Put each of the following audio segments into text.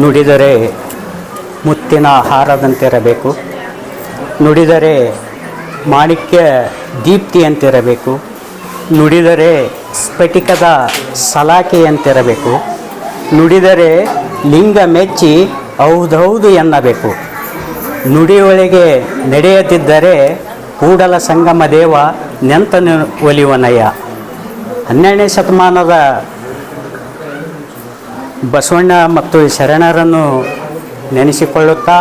ನುಡಿದರೆ ಮುತ್ತಿನ ಹಾರದಂತಿರಬೇಕು. ನುಡಿದರೆ ಮಾಣಿಕ್ಯ ದೀಪ್ತಿಯಂತಿರಬೇಕು. ನುಡಿದರೆ ಸ್ಫಟಿಕದ ಸಲಾಕೆಯಂತಿರಬೇಕು. ನುಡಿದರೆ ಲಿಂಗ ಮೆಚ್ಚಿ ಹೌದೌದು ಎನ್ನಬೇಕು. ನುಡಿಯೊಳಗೆ ನಡೆಯದಿದ್ದರೆ ಕೂಡಲ ಸಂಗಮ ದೇವ ನೆಂತ ಒಲಿವನಯ್ಯ ಹನ್ನೆರಡನೇ ಶತಮಾನದ ಬಸವಣ್ಣ ಮತ್ತು ಶರಣರನ್ನು ನೆನೆಸಿಕೊಳ್ಳುತ್ತಾ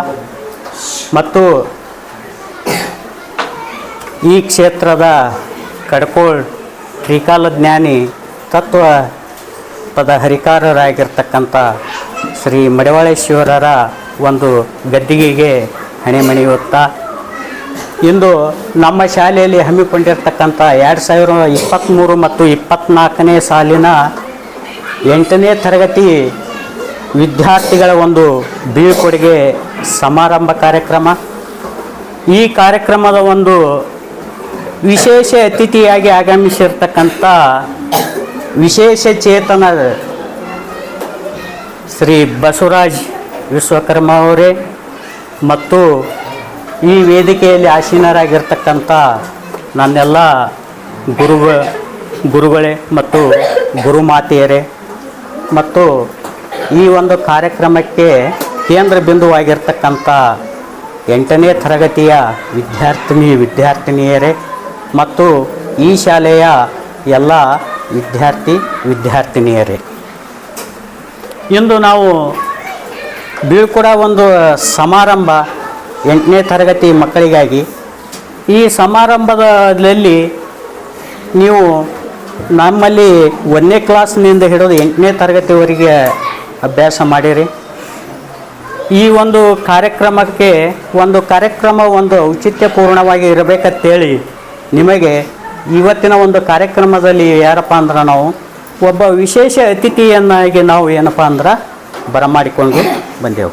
ಮತ್ತು ಈ ಕ್ಷೇತ್ರದ ಕಡ್ಕೋಳ್ ತ್ರಿಕಾಲ ಜ್ಞಾನಿ ತತ್ವ ಪದ ಹರಿಕಾರರಾಗಿರ್ತಕ್ಕಂಥ ಶ್ರೀ ಮಡಿವಾಳೇಶ್ವರರ ಒಂದು ಗದ್ದಿಗೆಗೆ ಹಣೆಮಣಿಯುತ್ತಾ ಇಂದು ನಮ್ಮ ಶಾಲೆಯಲ್ಲಿ ಹಮ್ಮಿಕೊಂಡಿರ್ತಕ್ಕಂಥ ಎರಡು ಸಾವಿರ ಇಪ್ಪತ್ತ್ಮೂರು ಮತ್ತು ಇಪ್ಪತ್ತ್ನಾಲ್ಕನೇ ಸಾಲಿನ ಎಂಟನೇ ತರಗತಿ ವಿದ್ಯಾರ್ಥಿಗಳ ಒಂದು ಬೀಳ್ಕೊಡುಗೆ ಸಮಾರಂಭ ಕಾರ್ಯಕ್ರಮ. ಈ ಕಾರ್ಯಕ್ರಮದ ಒಂದು ವಿಶೇಷ ಅತಿಥಿಯಾಗಿ ಆಗಮಿಸಿರ್ತಕ್ಕಂಥ ವಿಶೇಷ ಚೇತನ ಶ್ರೀ ಬಸವರಾಜ್ ವಿಶ್ವಕರ್ಮ ಅವರೇ ಮತ್ತು ಈ ವೇದಿಕೆಯಲ್ಲಿ ಆಸೀನರಾಗಿರ್ತಕ್ಕಂಥ ನನ್ನೆಲ್ಲ ಗುರುಗ ಗುರುಗಳೇ ಮತ್ತು ಗುರುಮಾತೆಯರೇ. ಮತ್ತು ಈ ಒಂದು ಕಾರ್ಯಕ್ರಮಕ್ಕೆ ಕೇಂದ್ರ ಬಿಂದುವಾಗಿರ್ತಕ್ಕಂಥ ಎಂಟನೇ ತರಗತಿಯ ವಿದ್ಯಾರ್ಥಿನಿ, ವಿದ್ಯಾರ್ಥಿನಿಯರೇ ಮತ್ತು ಈ ಶಾಲೆಯ ಎಲ್ಲ ವಿದ್ಯಾರ್ಥಿ, ವಿದ್ಯಾರ್ಥಿನಿಯರೇ. ಇಂದು ನಾವು ಬೀಳ್ಕೊಡ ಒಂದು ಸಮಾರಂಭ ಎಂಟನೇ ತರಗತಿ ಮಕ್ಕಳಿಗಾಗಿ. ಈ ಸಮಾರಂಭದಲ್ಲಿ ನೀವು ನಮ್ಮಲ್ಲಿ ಒಂದನೇ ಕ್ಲಾಸ್ನಿಂದ ಹಿಡಿದು ಎಂಟನೇ ತರಗತಿವರೆಗೆ ಅಭ್ಯಾಸ ಮಾಡಿರಿ. ಈ ಒಂದು ಕಾರ್ಯಕ್ರಮಕ್ಕೆ, ಒಂದು ಕಾರ್ಯಕ್ರಮ ಒಂದು ಔಚಿತ್ಯಪೂರ್ಣವಾಗಿ ಇರಬೇಕಂತೇಳಿ ನಿಮಗೆ ಇವತ್ತಿನ ಒಂದು ಕಾರ್ಯಕ್ರಮದಲ್ಲಿ ಯಾರಪ್ಪ ಅಂದ್ರೆ ನಾವು, ಒಬ್ಬ ವಿಶೇಷ ಅತಿಥಿಯನ್ನಾಗಿ ನಾವು ಏನಪ್ಪ ಅಂದ್ರೆ ಬರಮಾಡಿಕೊಂಡು ಬಂದೆವು.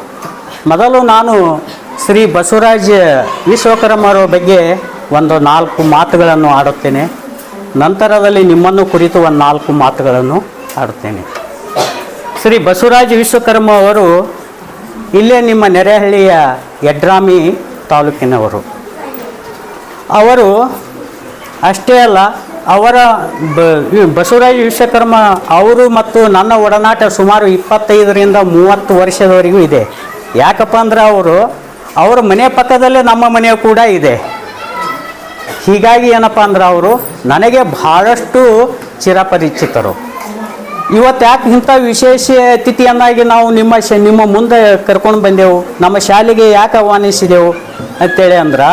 ಮೊದಲು ನಾನು ಶ್ರೀ ಬಸವರಾಜ ವಿಶ್ವಕರ್ಮರ ಬಗ್ಗೆ ಒಂದು ನಾಲ್ಕು ಮಾತುಗಳನ್ನು ಆಡುತ್ತೇನೆ. ನಂತರದಲ್ಲಿ ನಿಮ್ಮನ್ನು ಕುರಿತು ಒಂದು ನಾಲ್ಕು ಮಾತುಗಳನ್ನು ಆಡುತ್ತೇನೆ ಶ್ರೀ ಬಸವರಾಜ ವಿಶ್ವಕರ್ಮ ಅವರು ಇಲ್ಲೇ ನಿಮ್ಮ ನೆರೆಹಳ್ಳಿಯ ಯಡ್ರಾಮಿ ತಾಲೂಕಿನವರು. ಅವರು ಅಷ್ಟೇ ಅಲ್ಲ, ಅವರ ಬಸವರಾಜ ವಿಶ್ವಕರ್ಮ ಅವರು ಮತ್ತು ನನ್ನ ಒಡನಾಟ ಸುಮಾರು ಇಪ್ಪತ್ತೈದರಿಂದ ಮೂವತ್ತು ವರ್ಷದವರೆಗೂ ಇದೆ. ಯಾಕಪ್ಪ ಅಂದ್ರೆ ಅವರು, ಅವರ ಮನೆ ಪಕ್ಕದಲ್ಲೇ ನಮ್ಮ ಮನೆ ಕೂಡ ಇದೆ. ಹೀಗಾಗಿ ಏನಪ್ಪ ಅಂದ್ರೆ ಅವರು ನನಗೆ ಬಹಳಷ್ಟು ಚಿರಪರಿಚಿತರು. ಇವತ್ತು ಯಾಕೆ ಇಂಥ ವಿಶೇಷ ಅತಿಥಿಯನ್ನಾಗಿ ನಾವು ನಿಮ್ಮ ಶ, ನಿಮ್ಮ ಮುಂದೆ ಕರ್ಕೊಂಡು ಬಂದೆವು, ನಮ್ಮ ಶಾಲೆಗೆ ಯಾಕೆ ಆಹ್ವಾನಿಸಿದೆವು ಅಂತೇಳಿ ಅಂದ್ರೆ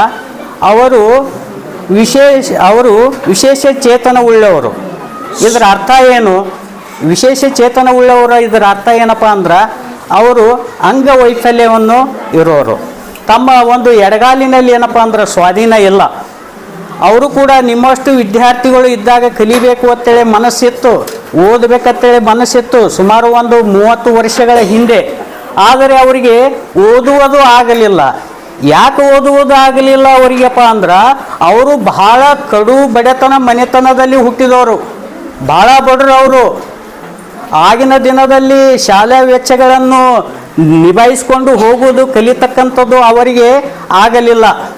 ಅವರು ವಿಶೇಷ ಅವರು ವಿಶೇಷ ಚೇತನ ಉಳ್ಳವರು ಇದರ ಅರ್ಥ ಏನು? ವಿಶೇಷ ಚೇತನ ಉಳ್ಳವರ ಇದರ ಅರ್ಥ ಏನಪ್ಪ ಅಂದ್ರೆ ಅವರು ಅಂಗವೈಫಲ್ಯವನ್ನು ಇರೋರು. ತಮ್ಮ ಒಂದು ಎಡಗಾಲಿನಲ್ಲಿ ಏನಪ್ಪ ಅಂದ್ರೆ ಸ್ವಾಧೀನ ಇಲ್ಲ. ಅವರು ಕೂಡ ನಿಮ್ಮಷ್ಟು ವಿದ್ಯಾರ್ಥಿಗಳು ಇದ್ದಾಗ ಕಲಿಬೇಕು ಅಂತೇಳಿ ಮನಸ್ಸಿತ್ತು, ಓದಬೇಕಂತೇಳಿ ಮನಸ್ಸಿತ್ತು ಸುಮಾರು ಒಂದು ಮೂವತ್ತು ವರ್ಷಗಳ ಹಿಂದೆ. ಆದರೆ ಅವರಿಗೆ ಓದುವುದು ಆಗಲಿಲ್ಲ. ಯಾಕೆ ಓದುವುದು ಆಗಲಿಲ್ಲ ಅವರಿಗೆಪ್ಪ ಅಂದ್ರೆ, ಅವರು ಬಹಳ ಕಡು ಬಡತನ ಮನೆತನದಲ್ಲಿ ಹುಟ್ಟಿದವರು. ಬಹಳ ಬಡರು ಅವರು. ಆಗಿನ ದಿನದಲ್ಲಿ ಶಾಲಾ ವೆಚ್ಚಗಳನ್ನು ನಿಭಾಯಿಸಿಕೊಂಡು ಹೋಗುವುದು ಕಲಿತಕ್ಕಂಥದ್ದು ಅವರಿಗೆ ಆಗಲಿಲ್ಲ.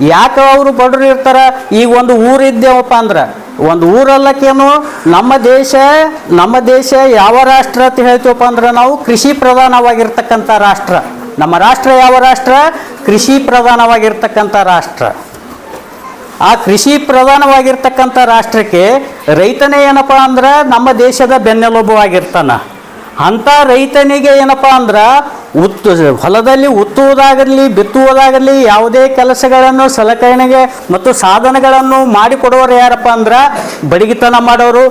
ಯಾಕೆ ಅವರು ಬಡವರು ಇರ್ತಾರೆ? ಈಗ ಒಂದು ಊರು ಇದ್ದೇವಪ್ಪ ಅಂದ್ರೆ, ಒಂದು ಊರಲ್ಲಕ್ಕೇನು ನಮ್ಮ ದೇಶ ನಮ್ಮ ದೇಶ ಯಾವ ರಾಷ್ಟ್ರ ಅಂತ ಹೇಳ್ತೀವಪ್ಪ ಅಂದ್ರೆ ನಾವು ಕೃಷಿ ಪ್ರಧಾನವಾಗಿರ್ತಕ್ಕಂಥ ರಾಷ್ಟ್ರ. ನಮ್ಮ ರಾಷ್ಟ್ರ ಯಾವ ರಾಷ್ಟ್ರ? ಕೃಷಿ ಪ್ರಧಾನವಾಗಿರ್ತಕ್ಕಂಥ ರಾಷ್ಟ್ರ. ಆ ಕೃಷಿ ಪ್ರಧಾನವಾಗಿರ್ತಕ್ಕಂಥ ರಾಷ್ಟ್ರಕ್ಕೆ ರೈತನೇ ಏನಪ್ಪ ಅಂದ್ರೆ ನಮ್ಮ ದೇಶದ ಬೆನ್ನೆಲುಬುವಾಗಿರ್ತಾನ ಅಂಥ ರೈತನಿಗೆ ಏನಪ್ಪ ಅಂದ್ರೆ ಉತ್ತು, ಹೊಲದಲ್ಲಿ ಉತ್ತುವುದಾಗಲಿ ಬಿತ್ತುವುದಾಗಲಿ ಯಾವುದೇ ಕೆಲಸಗಳನ್ನು ಸಲಕರಣೆಗೆ ಮತ್ತು ಸಾಧನಗಳನ್ನು ಮಾಡಿಕೊಡುವವರು ಯಾರಪ್ಪ ಅಂದ್ರೆ ಬಡಗಿತನ ಮಾಡೋರು,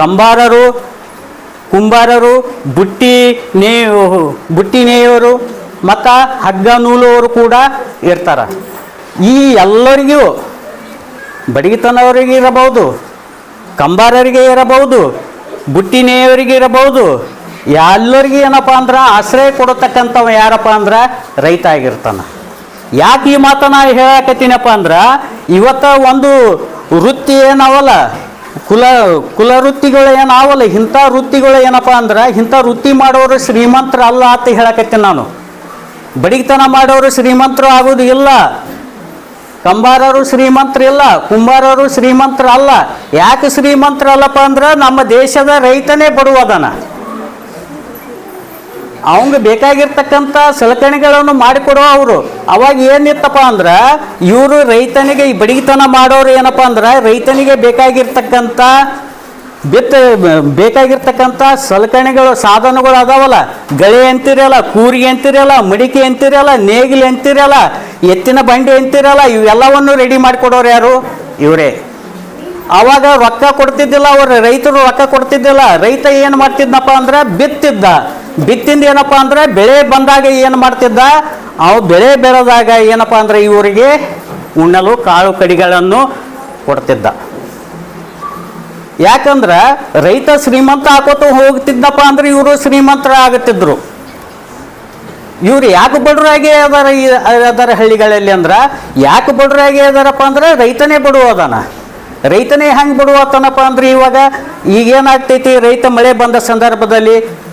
ಕಂಬಾರರು, ಕುಂಬಾರರು, ಬುಟ್ಟಿ ನೇಯು ಬುಟ್ಟಿ ನೇಯೋರು ಮತ್ತು ಹಗ್ಗ ನೂಲುವರು ಕೂಡ ಇರ್ತಾರೆ. ಈ ಎಲ್ಲರಿಗೂ ಬಡಗಿತನವರಿಗೆ ಇರಬಹುದು, ಕಂಬಾರರಿಗೆ ಇರಬಹುದು, ಬುಟ್ಟಿ ನೇಯವರಿಗೆ ಇರಬಹುದು ಎಲ್ಲರಿಗೆ ಏನಪ್ಪ ಅಂದ್ರೆ ಆಶ್ರಯ ಕೊಡತಕ್ಕಂಥವ ಯಾರಪ್ಪ ಅಂದ್ರೆ ರೈತ ಆಗಿರ್ತಾನೆ ಯಾಕೆ ಈ ಮಾತನ್ನ ಹೇಳಕತ್ತೀನಪ್ಪ ಅಂದ್ರೆ ಇವತ್ತ ಒಂದು ವೃತ್ತಿ ಏನವಲ್ಲ, ಕುಲ ಕುಲ ವೃತ್ತಿಗಳು ಏನಾವಲ್ಲ, ಇಂಥ ವೃತ್ತಿಗಳು ಏನಪ್ಪ ಅಂದ್ರೆ ಇಂಥ ವೃತ್ತಿ ಮಾಡೋರು ಶ್ರೀಮಂತರ ಅಲ್ಲ ಅಂತ ಹೇಳಕತ್ತೀನಿ ನಾನು. ಬಡಿಗ್ತನ ಮಾಡೋರು ಶ್ರೀಮಂತರು ಆಗೋದು ಇಲ್ಲ. ಕಂಬಾರರು ಶ್ರೀಮಂತರು ಇಲ್ಲ ಕುಂಬಾರರು ಶ್ರೀಮಂತರು ಅಲ್ಲ ಯಾಕೆ ಶ್ರೀಮಂತರಲ್ಲಪ್ಪ ಅಂದ್ರೆ ನಮ್ಮ ದೇಶದ ರೈತನೇ ಬಡವದನ. ಅವಂಗೆ ಬೇಕಾಗಿರ್ತಕ್ಕಂಥ ಸಲಕರಣೆಗಳನ್ನು ಮಾಡಿಕೊಡೋ ಅವರು. ಅವಾಗ ಏನಿತ್ತಪ್ಪ ಅಂದ್ರೆ, ಇವರು ರೈತನಿಗೆ ಈ ಬಡಗಿತನ ಮಾಡೋರು ಏನಪ್ಪ ಅಂದ್ರೆ, ರೈತನಿಗೆ ಬೇಕಾಗಿರ್ತಕ್ಕಂಥ ಬಿತ್ತ, ಬೇಕಾಗಿರ್ತಕ್ಕಂಥ ಸಲಕರಣೆಗಳು, ಸಾಧನಗಳು ಅದಾವಲ್ಲ. ಗಳೆ ಅಂತಿರಲ್ಲ, ಕೂರಿಗೆ ಅಂತಿರಲ್ಲ, ಮಡಿಕೆ ಅಂತಿರಲ್ಲ, ನೇಗಿಲು ಅಂತಿರಲ್ಲ, ಎತ್ತಿನ ಬಂಡಿ ಅಂತಿರಲ್ಲ, ಇವೆಲ್ಲವನ್ನು ರೆಡಿ ಮಾಡಿಕೊಡೋರು ಯಾರು? ಇವರೇ. ಅವಾಗ ರೊಕ್ಕ ಕೊಡ್ತಿದ್ದಿಲ್ಲ ಅವ್ರು, ರೈತರು ರೊಕ್ಕ ಕೊಡ್ತಿದ್ದಿಲ್ಲ. ರೈತ ಏನು ಮಾಡ್ತಿದ್ನಪ್ಪ ಅಂದ್ರೆ, ಬಿತ್ತಿದ್ದ. ಬಿತ್ತಿಂದ ಏನಪ್ಪ ಅಂದ್ರೆ ಬೆಳೆ ಬಂದಾಗ ಏನು ಮಾಡ್ತಿದ್ದ? ಅವು ಬೆಳೆ ಬೆಳೆದಾಗ ಏನಪ್ಪ ಅಂದ್ರೆ ಇವರಿಗೆ ಉಣ್ಣಲು ಕಾಳು ಕಡಿಗಳನ್ನು ಕೊಡ್ತಿದ್ದ. ಯಾಕಂದ್ರೆ ರೈತ ಶ್ರೀಮಂತ ಹಾಕೋತ ಹೋಗ್ತಿದ್ದಪ್ಪ ಅಂದ್ರೆ ಇವರು ಶ್ರೀಮಂತರ ಆಗುತ್ತಿದ್ರು. ಇವ್ರು ಯಾಕೆ ಬಡವರಾಗಿ ಅದಾರ ಅದಾರ ಹಳ್ಳಿಗಳಲ್ಲಿ ಅಂದ್ರೆ, ಯಾಕೆ ಬಡವರಾಗಿ ಅದಾರಪ್ಪ ಅಂದ್ರೆ ರೈತನೇ ಬಡವ ಅದಾನ. ರೈತನೇ ಹೆಂಗೆ ಬಿಡುವತನಪ್ಪ ಅಂದ್ರೆ ಇವಾಗ ಈಗೇನಾಗ್ತೈತಿ, ರೈತ ಮಳೆ ಬಂದ ಸಂದರ್ಭದಲ್ಲಿ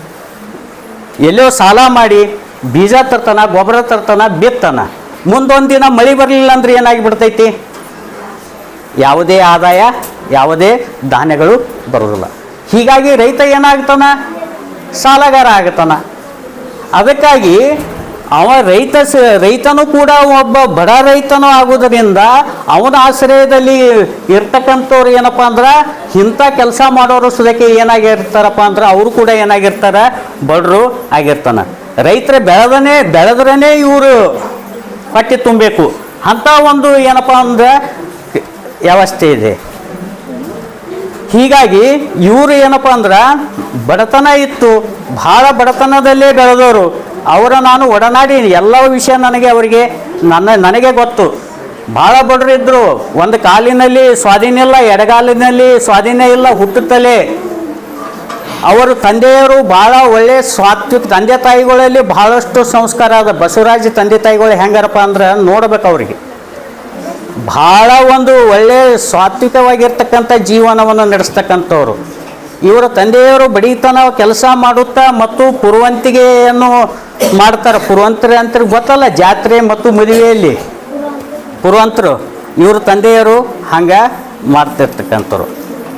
ಎಲ್ಲೋ ಸಾಲ ಮಾಡಿ, ಬೀಜ ತರ್ತಾನ, ಗೊಬ್ಬರ ತರ್ತಾನ, ಬಿತ್ತಾನ. ಮುಂದೊಂದು ದಿನ ಮಳೆ ಬರಲಿಲ್ಲ ಅಂದ್ರೆ ಏನಾಗಿ ಬಿಡ್ತೈತಿ? ಯಾವುದೇ ಆದಾಯ, ಯಾವುದೇ ಧಾನ್ಯಗಳು ಬರೋದಿಲ್ಲ ಹೀಗಾಗಿ ರೈತ ಏನಾಗ್ತಾನ? ಸಾಲಗಾರ ಆಗ್ತಾನ. ಅದಕ್ಕಾಗಿ ಅವ ರೈತ ರೈತನು ಕೂಡ ಒಬ್ಬ ಬಡ ರೈತನು ಆಗೋದರಿಂದ ಅವನ ಆಶ್ರಯದಲ್ಲಿ ಇರ್ತಕ್ಕಂಥವ್ರು ಏನಪ್ಪ ಅಂದ್ರೆ ಇಂಥ ಕೆಲಸ ಮಾಡೋರು ಸುದಕ್ಕೆ ಏನಾಗಿರ್ತಾರಪ್ಪ ಅಂದ್ರೆ ಅವರು ಕೂಡ ಏನಾಗಿರ್ತಾರೆ, ಬಡರು ಆಗಿರ್ತಾನೆ. ರೈತರ ಬೆಳೆದನೇ ಬೆಳೆದ್ರೇ ಇವರು ಪಟ್ಟಿ ತುಂಬಬೇಕು. ಅಂಥ ಒಂದು ಏನಪ್ಪ ಅಂದ್ರೆ ವ್ಯವಸ್ಥೆ ಇದೆ. ಹೀಗಾಗಿ ಇವರು ಏನಪ್ಪ ಅಂದ್ರೆ ಬಡತನ ಇತ್ತು. ಭಾಳ ಬಡತನದಲ್ಲೇ ಬೆಳೆದವರು. ಅವರ ನಾನು ಒಡನಾಡಿ ಎಲ್ಲ ವಿಷಯ ನನಗೆ ಅವರಿಗೆ, ನನ್ನ, ನನಗೆ ಗೊತ್ತು. ಭಾಳ ಬಡರಿದ್ದರು ಒಂದು ಕಾಲಿನಲ್ಲಿ ಸ್ವಾಧೀನ ಇಲ್ಲ, ಎಡಗಾಲಿನಲ್ಲಿ ಸ್ವಾಧೀನ ಇಲ್ಲ, ಹುಟ್ಟುತ್ತಲೇ. ಅವರು ತಂದೆಯವರು ಭಾಳ ಒಳ್ಳೆ ಸ್ವಾತ್ಯು ತಂದೆ ತಾಯಿಗಳಲ್ಲಿ ಭಾಳಷ್ಟು ಸಂಸ್ಕಾರ ಅದ. ಬಸವರಾಜ ತಂದೆ ತಾಯಿಗಳು ಹೆಂಗಾರಪ್ಪ ಅಂದ್ರೆ ನೋಡ್ಬೇಕು ಅವರಿಗೆ. ಭಾಳ ಒಂದು ಒಳ್ಳೆ ಸ್ವಾತ್ವಿಕವಾಗಿರ್ತಕ್ಕಂಥ ಜೀವನವನ್ನು ನಡೆಸ್ತಕ್ಕಂಥವ್ರು. ಇವರ ತಂದೆಯವರು ಬಡಿತನ ಕೆಲಸ ಮಾಡುತ್ತಾ ಮತ್ತು ಪುರುವಂತಿಗೆಯನ್ನು ಮಾಡ್ತಾರೆ. ಪುರುವಂತರೆ ಅಂತ ಗೊತ್ತಲ್ಲ, ಜಾತ್ರೆ ಮತ್ತು ಮದುವೆಯಲ್ಲಿ. ಪುರುವಂತರು, ಇವ್ರ ತಂದೆಯವರು ಹಂಗೆ ಮಾಡ್ತಿರ್ತಕ್ಕಂಥವ್ರು.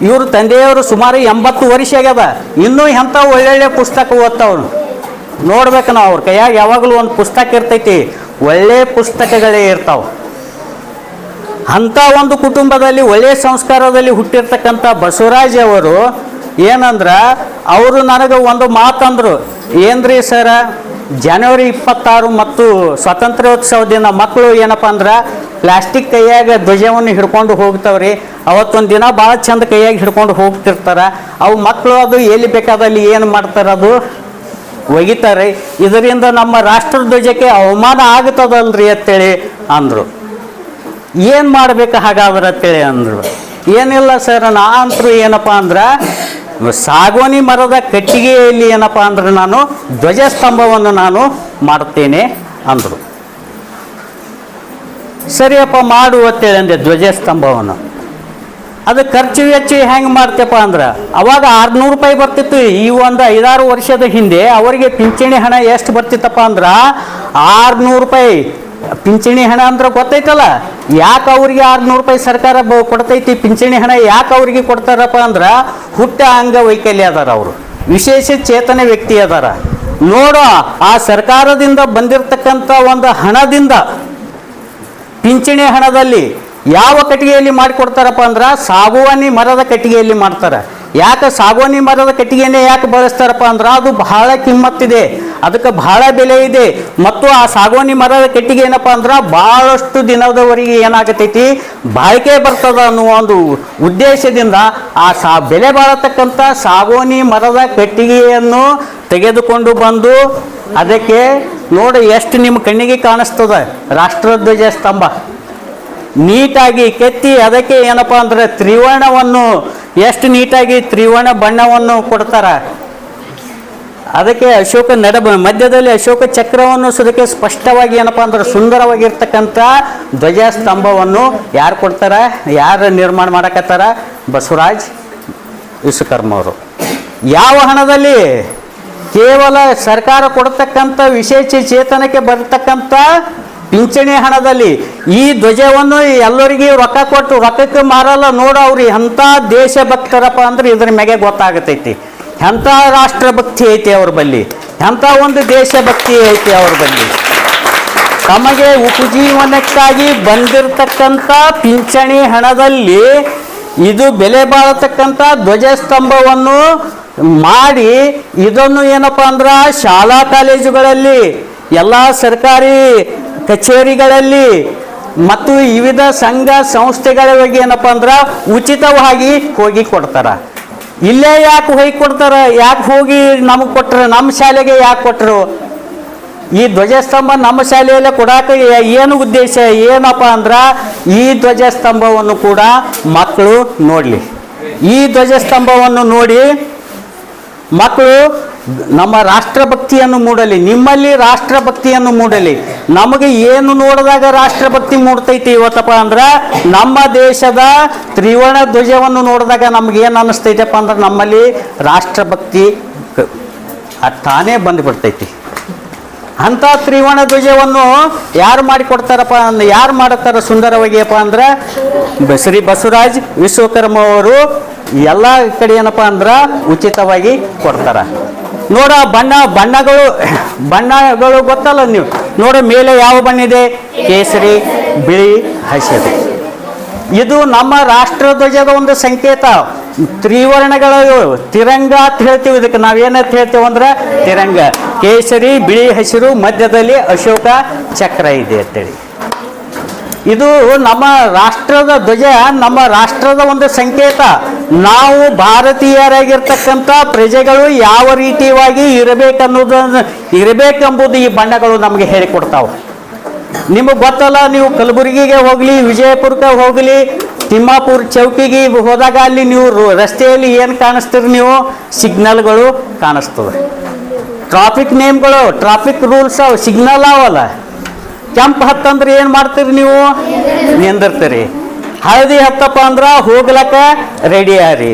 ಇವ್ರ ತಂದೆಯವರು ಸುಮಾರು ಎಂಬತ್ತು ವರ್ಷ ಆಗ್ಯದ. ಇನ್ನೂ ಎಂಥ ಒಳ್ಳೊಳ್ಳೆ ಪುಸ್ತಕ ಓದ್ತಾವ್ರು. ನೋಡ್ಬೇಕು ನಾವು ಅವ್ರ ಕೈಯಾಗ ಯಾವಾಗಲೂ ಒಂದು ಪುಸ್ತಕ ಇರ್ತೈತಿ. ಒಳ್ಳೆ ಪುಸ್ತಕಗಳೇ ಇರ್ತಾವೆ. ಅಂಥ ಒಂದು ಕುಟುಂಬದಲ್ಲಿ ಒಳ್ಳೆಯ ಸಂಸ್ಕಾರದಲ್ಲಿ ಹುಟ್ಟಿರ್ತಕ್ಕಂಥ ಬಸವರಾಜ್ ಅವರು ಏನಂದ್ರೆ, ಅವರು ನನಗೆ ಒಂದು ಮಾತಂದ್ರು. ಏನ್ರಿ ಸರ, ಜನವರಿ ಇಪ್ಪತ್ತಾರು ಮತ್ತು ಸ್ವಾತಂತ್ರ್ಯೋತ್ಸವ ದಿನ ಮಕ್ಕಳು ಏನಪ್ಪ ಅಂದ್ರೆ, ಪ್ಲಾಸ್ಟಿಕ್ ಕೈಯಾಗ ಧ್ವಜವನ್ನು ಹಿಡ್ಕೊಂಡು ಹೋಗ್ತಾವ್ರಿ. ಅವತ್ತೊಂದು ದಿನ ಭಾಳ ಚಂದ ಕೈಯಾಗಿ ಹಿಡ್ಕೊಂಡು ಹೋಗ್ತಿರ್ತಾರೆ. ಅವು ಮಕ್ಕಳು ಅದು ಎಲ್ಲಿ ಬೇಕಾದಲ್ಲಿ ಏನು ಮಾಡ್ತಾರೆ ಅದು ಒಗಿತಾರೆ. ಇದರಿಂದ ನಮ್ಮ ರಾಷ್ಟ್ರ ಧ್ವಜಕ್ಕೆ ಅವಮಾನ ಆಗ್ತದಲ್ರಿ ಅಂತೇಳಿ ಅಂದರು. ಏನು ಮಾಡ್ಬೇಕು ಹಾಗಾದ್ರೆ ಅಂತೇಳಿ ಅಂದರು. ಏನಿಲ್ಲ ಸರ್, ನಾ ಅಂತೂ ಏನಪ್ಪ ಅಂದ್ರೆ ಸಾಗೋನಿ ಮರದ ಕಟ್ಟಿಗೆಯಲ್ಲಿ ಏನಪ್ಪ ಅಂದ್ರೆ ನಾನು ಧ್ವಜಸ್ತಂಭವನ್ನು ನಾನು ಮಾಡುತ್ತೇನೆ ಅಂದರು. ಸರಿಯಪ್ಪ ಮಾಡು ಅಂತೇಳಿ ಅಂದೆ ಧ್ವಜಸ್ತಂಭವನ್ನು. ಅದು ಖರ್ಚು ವೆಚ್ಚ ಹೆಂಗೆ ಮಾಡ್ತೇಪ್ಪ ಅಂದ್ರೆ, ಅವಾಗ ಆರುನೂರು ರೂಪಾಯಿ ಬರ್ತಿತ್ತು, ಈ ಒಂದು ಐದಾರು ವರ್ಷದ ಹಿಂದೆ ಅವರಿಗೆ ಪಿಂಚಣಿ ಹಣ ಎಷ್ಟು ಬರ್ತಿತ್ತಪ್ಪ ಅಂದ್ರೆ, ಆರುನೂರು ರೂಪಾಯಿ ಪಿಂಚಣಿ ಹಣ ಅಂದ್ರೆ ಗೊತ್ತೈತಲ್ಲ? ಯಾಕೆ ಅವ್ರಿಗೆ ಆರುನೂರು ರೂಪಾಯಿ ಸರ್ಕಾರ ಬ ಕೊಡ್ತೈತಿ? ಪಿಂಚಣಿ ಹಣ ಯಾಕೆ ಅವ್ರಿಗೆ ಕೊಡ್ತಾರಪ್ಪ ಅಂದ್ರೆ ಹುಟ್ಟ ಅಂಗವೈಕಲ್ಯ ಅದಾರ ಅವರು. ವಿಶೇಷ ಚೇತನ ವ್ಯಕ್ತಿ ಅದಾರ. ನೋಡೋ, ಆ ಸರ್ಕಾರದಿಂದ ಬಂದಿರತಕ್ಕಂಥ ಒಂದು ಹಣದಿಂದ ಪಿಂಚಣಿ ಹಣದಲ್ಲಿ ಯಾವ ಕಟ್ಟಿಗೆಯಲ್ಲಿ ಮಾಡಿಕೊಡ್ತಾರಪ್ಪ ಅಂದ್ರೆ ಸಾಗುವಾನಿ ಮರದ ಕಟ್ಟಿಗೆಯಲ್ಲಿ ಮಾಡ್ತಾರೆ. ಯಾಕೆ ಸಾಗುವಾನಿ ಮರದ ಕಟ್ಟಿಗೆನೇ ಯಾಕೆ ಬಳಸ್ತಾರಪ್ಪ ಅಂದ್ರೆ ಅದು ಬಹಳ ಕಿಮ್ಮತ್ತಿದೆ, ಅದಕ್ಕೆ ಬಹಳ ಬೆಲೆ ಇದೆ. ಮತ್ತು ಆ ಸಾಗುವಾನಿ ಮರದ ಕಟ್ಟಿಗೆ ಏನಪ್ಪ ಅಂದ್ರೆ ಭಾಳಷ್ಟು ದಿನದವರೆಗೆ ಏನಾಗತೈತಿ, ಬಾಳಿಕೆ ಬರ್ತದ ಅನ್ನುವ ಒಂದು ಉದ್ದೇಶದಿಂದ ಆ ಸಾ ಬೆಲೆ ಬಾಳತಕ್ಕಂಥ ಸಾಗುವಾನಿ ಮರದ ಕಟ್ಟಿಗೆಯನ್ನು ತೆಗೆದುಕೊಂಡು ಬಂದು ಅದಕ್ಕೆ ನೋಡಿ ಎಷ್ಟು ನಿಮ್ಮ ಕಣ್ಣಿಗೆ ಕಾಣಿಸ್ತದ, ರಾಷ್ಟ್ರಧ್ವಜ ಸ್ತಂಭ. ನೀಟಾಗಿ ಕೆತ್ತಿ ಅದಕ್ಕೆ ಏನಪ್ಪ ಅಂದ್ರೆ ತ್ರಿವರ್ಣವನ್ನು, ಎಷ್ಟು ನೀಟಾಗಿ ತ್ರಿವರ್ಣ ಬಣ್ಣವನ್ನು ಕೊಡ್ತಾರ? ಅದಕ್ಕೆ ಅಶೋಕ ನಡ ಮಧ್ಯದಲ್ಲಿ ಅಶೋಕ ಚಕ್ರವನ್ನು ಸದಕ್ಕೆ ಸ್ಪಷ್ಟವಾಗಿ ಏನಪ್ಪ ಅಂದ್ರೆ ಸುಂದರವಾಗಿರ್ತಕ್ಕಂಥ ಧ್ವಜ ಸ್ತಂಭವನ್ನು ಯಾರು ಕೊಡ್ತಾರೆ? ಯಾರು ನಿರ್ಮಾಣ ಮಾಡಕತ್ತಾರ? ಬಸವರಾಜ್ ವಿಶ್ವಕರ್ಮ ಅವರು. ಯಾವ ಹಣದಲ್ಲಿ? ಕೇವಲ ಸರ್ಕಾರ ಕೊಡ್ತಕ್ಕಂಥ ವಿಶೇಷ ಚೇತನಕ್ಕೆ ಬರತಕ್ಕಂಥ ಪಿಂಚಣಿ ಹಣದಲ್ಲಿ ಈ ಧ್ವಜವನ್ನು ಎಲ್ಲರಿಗೆ ರೊಕ್ಕ ಕೊಟ್ಟು ರೊಕ್ಕಕ್ಕೆ ಮಾರಲ್ಲ ನೋಡು ಅವ್ರಿ, ಎಂಥ ದೇಶಭಕ್ತರಪ್ಪ ಅಂದ್ರೆ ಇದ್ರ ಮ್ಯಾಗೆ ಗೊತ್ತಾಗತೈತಿ. ಎಂಥ ರಾಷ್ಟ್ರಭಕ್ತಿ ಐತಿ ಅವ್ರ ಬಲ್ಲಿ, ಎಂಥ ಒಂದು ದೇಶಭಕ್ತಿ ಐತಿ ಅವ್ರ ಬಲ್ಲಿ. ತಮಗೆ ಉಪಜೀವನಕ್ಕಾಗಿ ಬಂದಿರತಕ್ಕಂಥ ಪಿಂಚಣಿ ಹಣದಲ್ಲಿ ಇದು ಬೆಲೆ ಬಾಳತಕ್ಕಂಥ ಧ್ವಜಸ್ತಂಭವನ್ನು ಮಾಡಿ ಇದನ್ನು ಏನಪ್ಪ ಅಂದ್ರೆ ಶಾಲಾ ಕಾಲೇಜುಗಳಲ್ಲಿ ಎಲ್ಲ ಸರ್ಕಾರಿ ಕಚೇರಿಗಳಲ್ಲಿ ಮತ್ತು ವಿವಿಧ ಸಂಘ ಸಂಸ್ಥೆಗಳ ಬಗ್ಗೆ ಏನಪ್ಪ ಅಂದ್ರೆ ಉಚಿತವಾಗಿ ಹೋಗಿ ಕೊಡ್ತಾರ. ಇಲ್ಲೇ ಯಾಕೆ ಹೋಗಿ ಕೊಡ್ತಾರ? ಯಾಕೆ ಹೋಗಿ ನಮಗೆ ಕೊಟ್ಟರು ನಮ್ಮ ಶಾಲೆಗೆ ಯಾಕೆ ಕೊಟ್ಟರು ಈ ಧ್ವಜಸ್ತಂಭ ನಮ್ಮ ಶಾಲೆಯಲ್ಲೇ ಕೊಡಾಕ ಏನು ಉದ್ದೇಶ? ಏನಪ್ಪ ಅಂದ್ರೆ ಈ ಧ್ವಜಸ್ತಂಭವನ್ನು ಕೂಡ ಮಕ್ಕಳು ನೋಡಲಿ. ಈ ಧ್ವಜಸ್ತಂಭವನ್ನು ನೋಡಿ ಮಕ್ಕಳು ನಮ್ಮ ರಾಷ್ಟ್ರಭಕ್ತಿಯನ್ನು ಮೂಡಲಿ, ನಿಮ್ಮಲ್ಲಿ ರಾಷ್ಟ್ರಭಕ್ತಿಯನ್ನು ಮೂಡಲಿ. ನಮಗೆ ಏನು ನೋಡಿದಾಗ ರಾಷ್ಟ್ರಭಕ್ತಿ ಮೂಡ್ತೈತಿ ಇವತ್ತಪ್ಪ ಅಂದ್ರೆ, ನಮ್ಮ ದೇಶದ ತ್ರಿವರ್ಣ ಧ್ವಜವನ್ನು ನೋಡಿದಾಗ ನಮ್ಗೆ ಏನು ಅನ್ನಿಸ್ತೈತಪ್ಪ ಅಂದ್ರೆ, ನಮ್ಮಲ್ಲಿ ರಾಷ್ಟ್ರಭಕ್ತಿ ತಾನೇ ಬಂದ್ಬಿಡ್ತೈತಿ. ಅಂಥ ತ್ರಿವರ್ಣ ಧ್ವಜವನ್ನು ಯಾರು ಮಾಡಿಕೊಡ್ತಾರಪ್ಪ ಅಂದ್ರೆ ಯಾರು ಮಾಡುತ್ತಾರ ಸುಂದರವಾಗಿಯಪ್ಪ ಅಂದ್ರೆ, ಶ್ರೀ ಬಸವರಾಜ್ ವಿಶ್ವಕರ್ಮ ಅವರು ಎಲ್ಲ ಕಡೆ ಏನಪ್ಪ ಅಂದ್ರೆ, ಉಚಿತವಾಗಿ ಕೊಡ್ತಾರ. ನೋಡ ಬಣ್ಣ, ಬಣ್ಣಗಳು ಬಣ್ಣಗಳು ಗೊತ್ತಲ್ಲ ನೀವು. ನೋಡ ಮೇಲೆ ಯಾವ ಬಣ್ಣ ಇದೆ ಕೇಸರಿ, ಬಿಳಿ, ಹಸಿರು. ಇದು ನಮ್ಮ ರಾಷ್ಟ್ರಧ್ವಜದ ಒಂದು ಸಂಕೇತ. ತ್ರಿವರ್ಣಗಳು ತಿರಂಗ ಅಂತ ಹೇಳ್ತೀವಿ ಇದಕ್ಕೆ. ನಾವೇನಂತ ಹೇಳ್ತೇವೆ ಅಂದ್ರೆ ತಿರಂಗ. ಕೇಸರಿ, ಬಿಳಿ, ಹಸಿರು, ಮಧ್ಯದಲ್ಲಿ ಅಶೋಕ ಚಕ್ರ ಇದೆ ಅಂತೇಳಿ. ಇದು ನಮ್ಮ ರಾಷ್ಟ್ರದ ಧ್ವಜ, ನಮ್ಮ ರಾಷ್ಟ್ರದ ಒಂದು ಸಂಕೇತ. ನಾವು ಭಾರತೀಯರಾಗಿರ್ತಕ್ಕಂಥ ಪ್ರಜೆಗಳು ಯಾವ ರೀತಿಯಾಗಿ ಇರಬೇಕನ್ನೋದನ್ನು ಇರಬೇಕೆಂಬುದು ಈ ಬಣ್ಣಗಳು ನಮಗೆ ಹೇಳಿಕೊಡ್ತಾವೆ. ನಿಮಗೆ ಗೊತ್ತಲ್ಲ, ನೀವು ಕಲಬುರಗಿಗೆ ಹೋಗಲಿ, ವಿಜಯಪುರಕ್ಕೆ ಹೋಗಲಿ, ತಿಮ್ಮಾಪುರ ಚೌಕಿಗೆ ಹೋದಾಗ ಅಲ್ಲಿ ನೀವು ರಸ್ತೆಯಲ್ಲಿ ಏನು ಕಾಣಿಸ್ತೀರಿ ನೀವು? ಸಿಗ್ನಲ್ಗಳು ಕಾಣಿಸ್ತದೆ. ಟ್ರಾಫಿಕ್ ನೇಮ್ಗಳು ಟ್ರಾಫಿಕ್ ರೂಲ್ಸ್ ಅವು, ಸಿಗ್ನಲ್ ಅವಲ್ಲ ಕೆಂಪು ಹತ್ತಂದ್ರೆ ಏನು ಮಾಡ್ತೀರಿ ನೀವು? ನಿಂದಿರ್ತೀರಿ. ಹಳದಿ ಹತ್ತಪ್ಪ ಅಂದ್ರೆ ಹೋಗ್ಲಕ್ಕ ರೆಡಿ ಆರಿ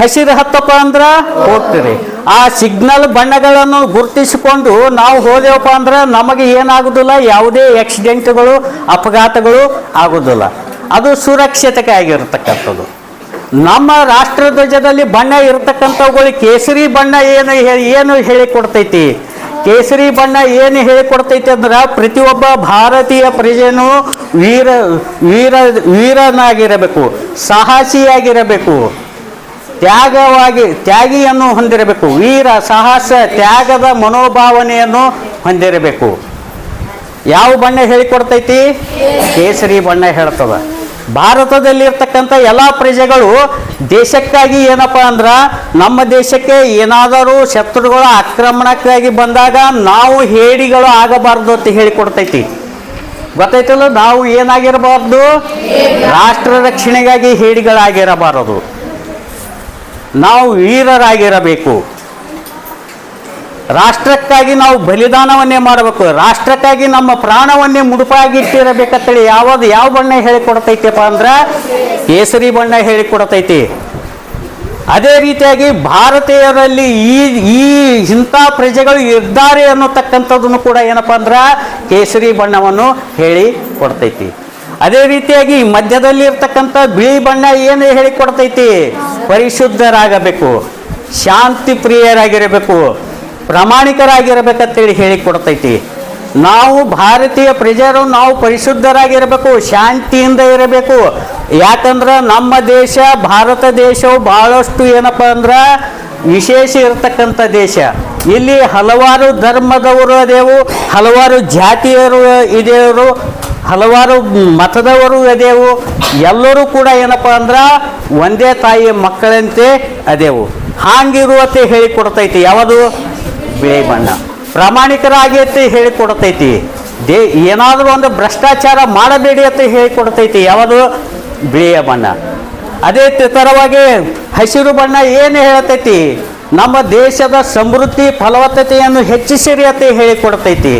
ಹಸಿರು ಹತ್ತಪ್ಪ ಅಂದ್ರೆ ಹೋಗ್ತೀರಿ. ಆ ಸಿಗ್ನಲ್ ಬಣ್ಣಗಳನ್ನು ಗುರುತಿಸಿಕೊಂಡು ನಾವು ಹೋದೆವಪ್ಪ ಅಂದ್ರೆ ನಮಗೆ ಏನಾಗುದಿಲ್ಲ, ಯಾವುದೇ ಆಕ್ಸಿಡೆಂಟ್ಗಳು ಅಪಘಾತಗಳು ಆಗುದಿಲ್ಲ. ಅದು ಸುರಕ್ಷತೆಗೆ ಆಗಿರತಕ್ಕಂಥದ್ದು. ನಮ್ಮ ರಾಷ್ಟ್ರಧ್ವಜದಲ್ಲಿ ಬಣ್ಣ ಇರತಕ್ಕಂಥವುಗಳು ಕೇಸರಿ ಬಣ್ಣ ಏನು ಏನು ಹೇಳಿಕೊಡ್ತೈತಿ? ಕೇಸರಿ ಬಣ್ಣ ಏನು ಹೇಳಿಕೊಡ್ತೈತೆ ಅಂದ್ರೆ ಪ್ರತಿಯೊಬ್ಬ ಭಾರತೀಯ ಪ್ರಜೆನೂ ವೀರ ವೀರ, ವೀರನಾಗಿರಬೇಕು, ಸಾಹಸಿಯಾಗಿರಬೇಕು, ತ್ಯಾಗವಾಗಿ, ತ್ಯಾಗಿಯನ್ನು ಹೊಂದಿರಬೇಕು, ವೀರ, ಸಾಹಸ, ತ್ಯಾಗದ ಮನೋಭಾವನೆಯನ್ನು ಹೊಂದಿರಬೇಕು. ಯಾವ ಬಣ್ಣ ಹೇಳಿಕೊಡ್ತೈತಿ? ಕೇಸರಿ ಬಣ್ಣ ಹೇಳ್ತದ. ಭಾರತದಲ್ಲಿರ್ತಕ್ಕಂಥ ಎಲ್ಲ ಪ್ರಜೆಗಳು ದೇಶಕ್ಕಾಗಿ ಏನಪ್ಪ ಅಂದ್ರೆ ನಮ್ಮ ದೇಶಕ್ಕೆ ಏನಾದರೂ ಶತ್ರುಗಳ ಆಕ್ರಮಣಕ್ಕಾಗಿ ಬಂದಾಗ ನಾವು ಹೇಡಿಗಳು ಆಗಬಾರ್ದು ಅಂತ ಹೇಳಿಕೊಡ್ತೈತಿ ಗೊತ್ತೈತಲ್ಲ? ನಾವು ಏನಾಗಿರಬಾರ್ದು? ರಾಷ್ಟ್ರ ರಕ್ಷಣೆಗಾಗಿ ಹೇಡಿಗಳಾಗಿರಬಾರದು. ನಾವು ವೀರರಾಗಿರಬೇಕು. ರಾಷ್ಟ್ರಕ್ಕಾಗಿ ನಾವು ಬಲಿದಾನವನ್ನೇ ಮಾಡಬೇಕು. ರಾಷ್ಟ್ರಕ್ಕಾಗಿ ನಮ್ಮ ಪ್ರಾಣವನ್ನೇ ಮುಡುಪಾಗಿಟ್ಟಿರಬೇಕಂತೇಳಿ ಯಾವುದು ಯಾವ ಬಣ್ಣ ಹೇಳಿಕೊಡ್ತೈತೆಪ್ಪ ಅಂದ್ರೆ ಕೇಸರಿ ಬಣ್ಣ ಹೇಳಿಕೊಡ್ತೈತಿ. ಅದೇ ರೀತಿಯಾಗಿ ಭಾರತೀಯರಲ್ಲಿ ಈ ಈ ಇಂಥ ಪ್ರಜೆಗಳು ಇದ್ದಾರೆ ಅನ್ನತಕ್ಕಂಥದ್ದನ್ನು ಕೂಡ ಏನಪ್ಪ ಅಂದ್ರೆ ಕೇಸರಿ ಬಣ್ಣವನ್ನು ಹೇಳಿ ಕೊಡ್ತೈತಿ. ಅದೇ ರೀತಿಯಾಗಿ ಮಧ್ಯದಲ್ಲಿ ಇರ್ತಕ್ಕಂಥ ಬಿಳಿ ಬಣ್ಣ ಏನು ಹೇಳಿಕೊಡ್ತೈತಿ? ಪರಿಶುದ್ಧರಾಗಬೇಕು. ಶಾಂತಿ ಪ್ರಿಯರಾಗಿರಬೇಕು ಪ್ರಾಮಾಣಿಕರಾಗಿರಬೇಕಂತೇಳಿ ಹೇಳಿಕೊಡ್ತೈತಿ ನಾವು ಭಾರತೀಯ ಪ್ರಜರು ನಾವು ಪರಿಶುದ್ಧರಾಗಿರಬೇಕು, ಶಾಂತಿಯಿಂದ ಇರಬೇಕು. ಯಾಕಂದ್ರೆ ನಮ್ಮ ದೇಶ, ಭಾರತ ದೇಶವು ಬಹಳಷ್ಟು ಏನಪ್ಪ ಅಂದ್ರೆ ವಿಶೇಷ ಇರತಕ್ಕಂಥ ದೇಶ. ಇಲ್ಲಿ ಹಲವಾರು ಧರ್ಮದವರು ಅದೇವು, ಹಲವಾರು ಜಾತಿಯರು ಇದೆಯವರು ಹಲವಾರು ಮತದವರು ಅದೇವು. ಎಲ್ಲರೂ ಕೂಡ ಏನಪ್ಪ ಅಂದ್ರೆ ಒಂದೇ ತಾಯಿಯ ಮಕ್ಕಳಂತೆ ಅದೇವು. ಹಾಂಗಿರುವಂತೆ ಹೇಳಿಕೊಡ್ತೈತಿ ಯಾವುದು? ಬಿಳಿ ಬಣ್ಣ. ಪ್ರಾಮಾಣಿಕರಾಗಿ ಅಂತ ಹೇಳಿಕೊಡ್ತೈತಿ. ದೇ ಏನಾದರೂ ಒಂದು ಭ್ರಷ್ಟಾಚಾರ ಮಾಡಬೇಡಿ ಅಂತ ಹೇಳಿಕೊಡ್ತೈತಿ. ಯಾವುದು? ಬಿಳಿಯ ಬಣ್ಣ. ಅದೇ ತರವಾಗಿ ಹಸಿರು ಬಣ್ಣ ಏನು ಹೇಳ್ತೈತಿ. ನಮ್ಮ ದೇಶದ ಸಮೃದ್ಧಿ ಫಲವತ್ತತೆಯನ್ನು ಹೆಚ್ಚಿಸಿರಿ ಅಂತ ಹೇಳಿಕೊಡ್ತೈತಿ.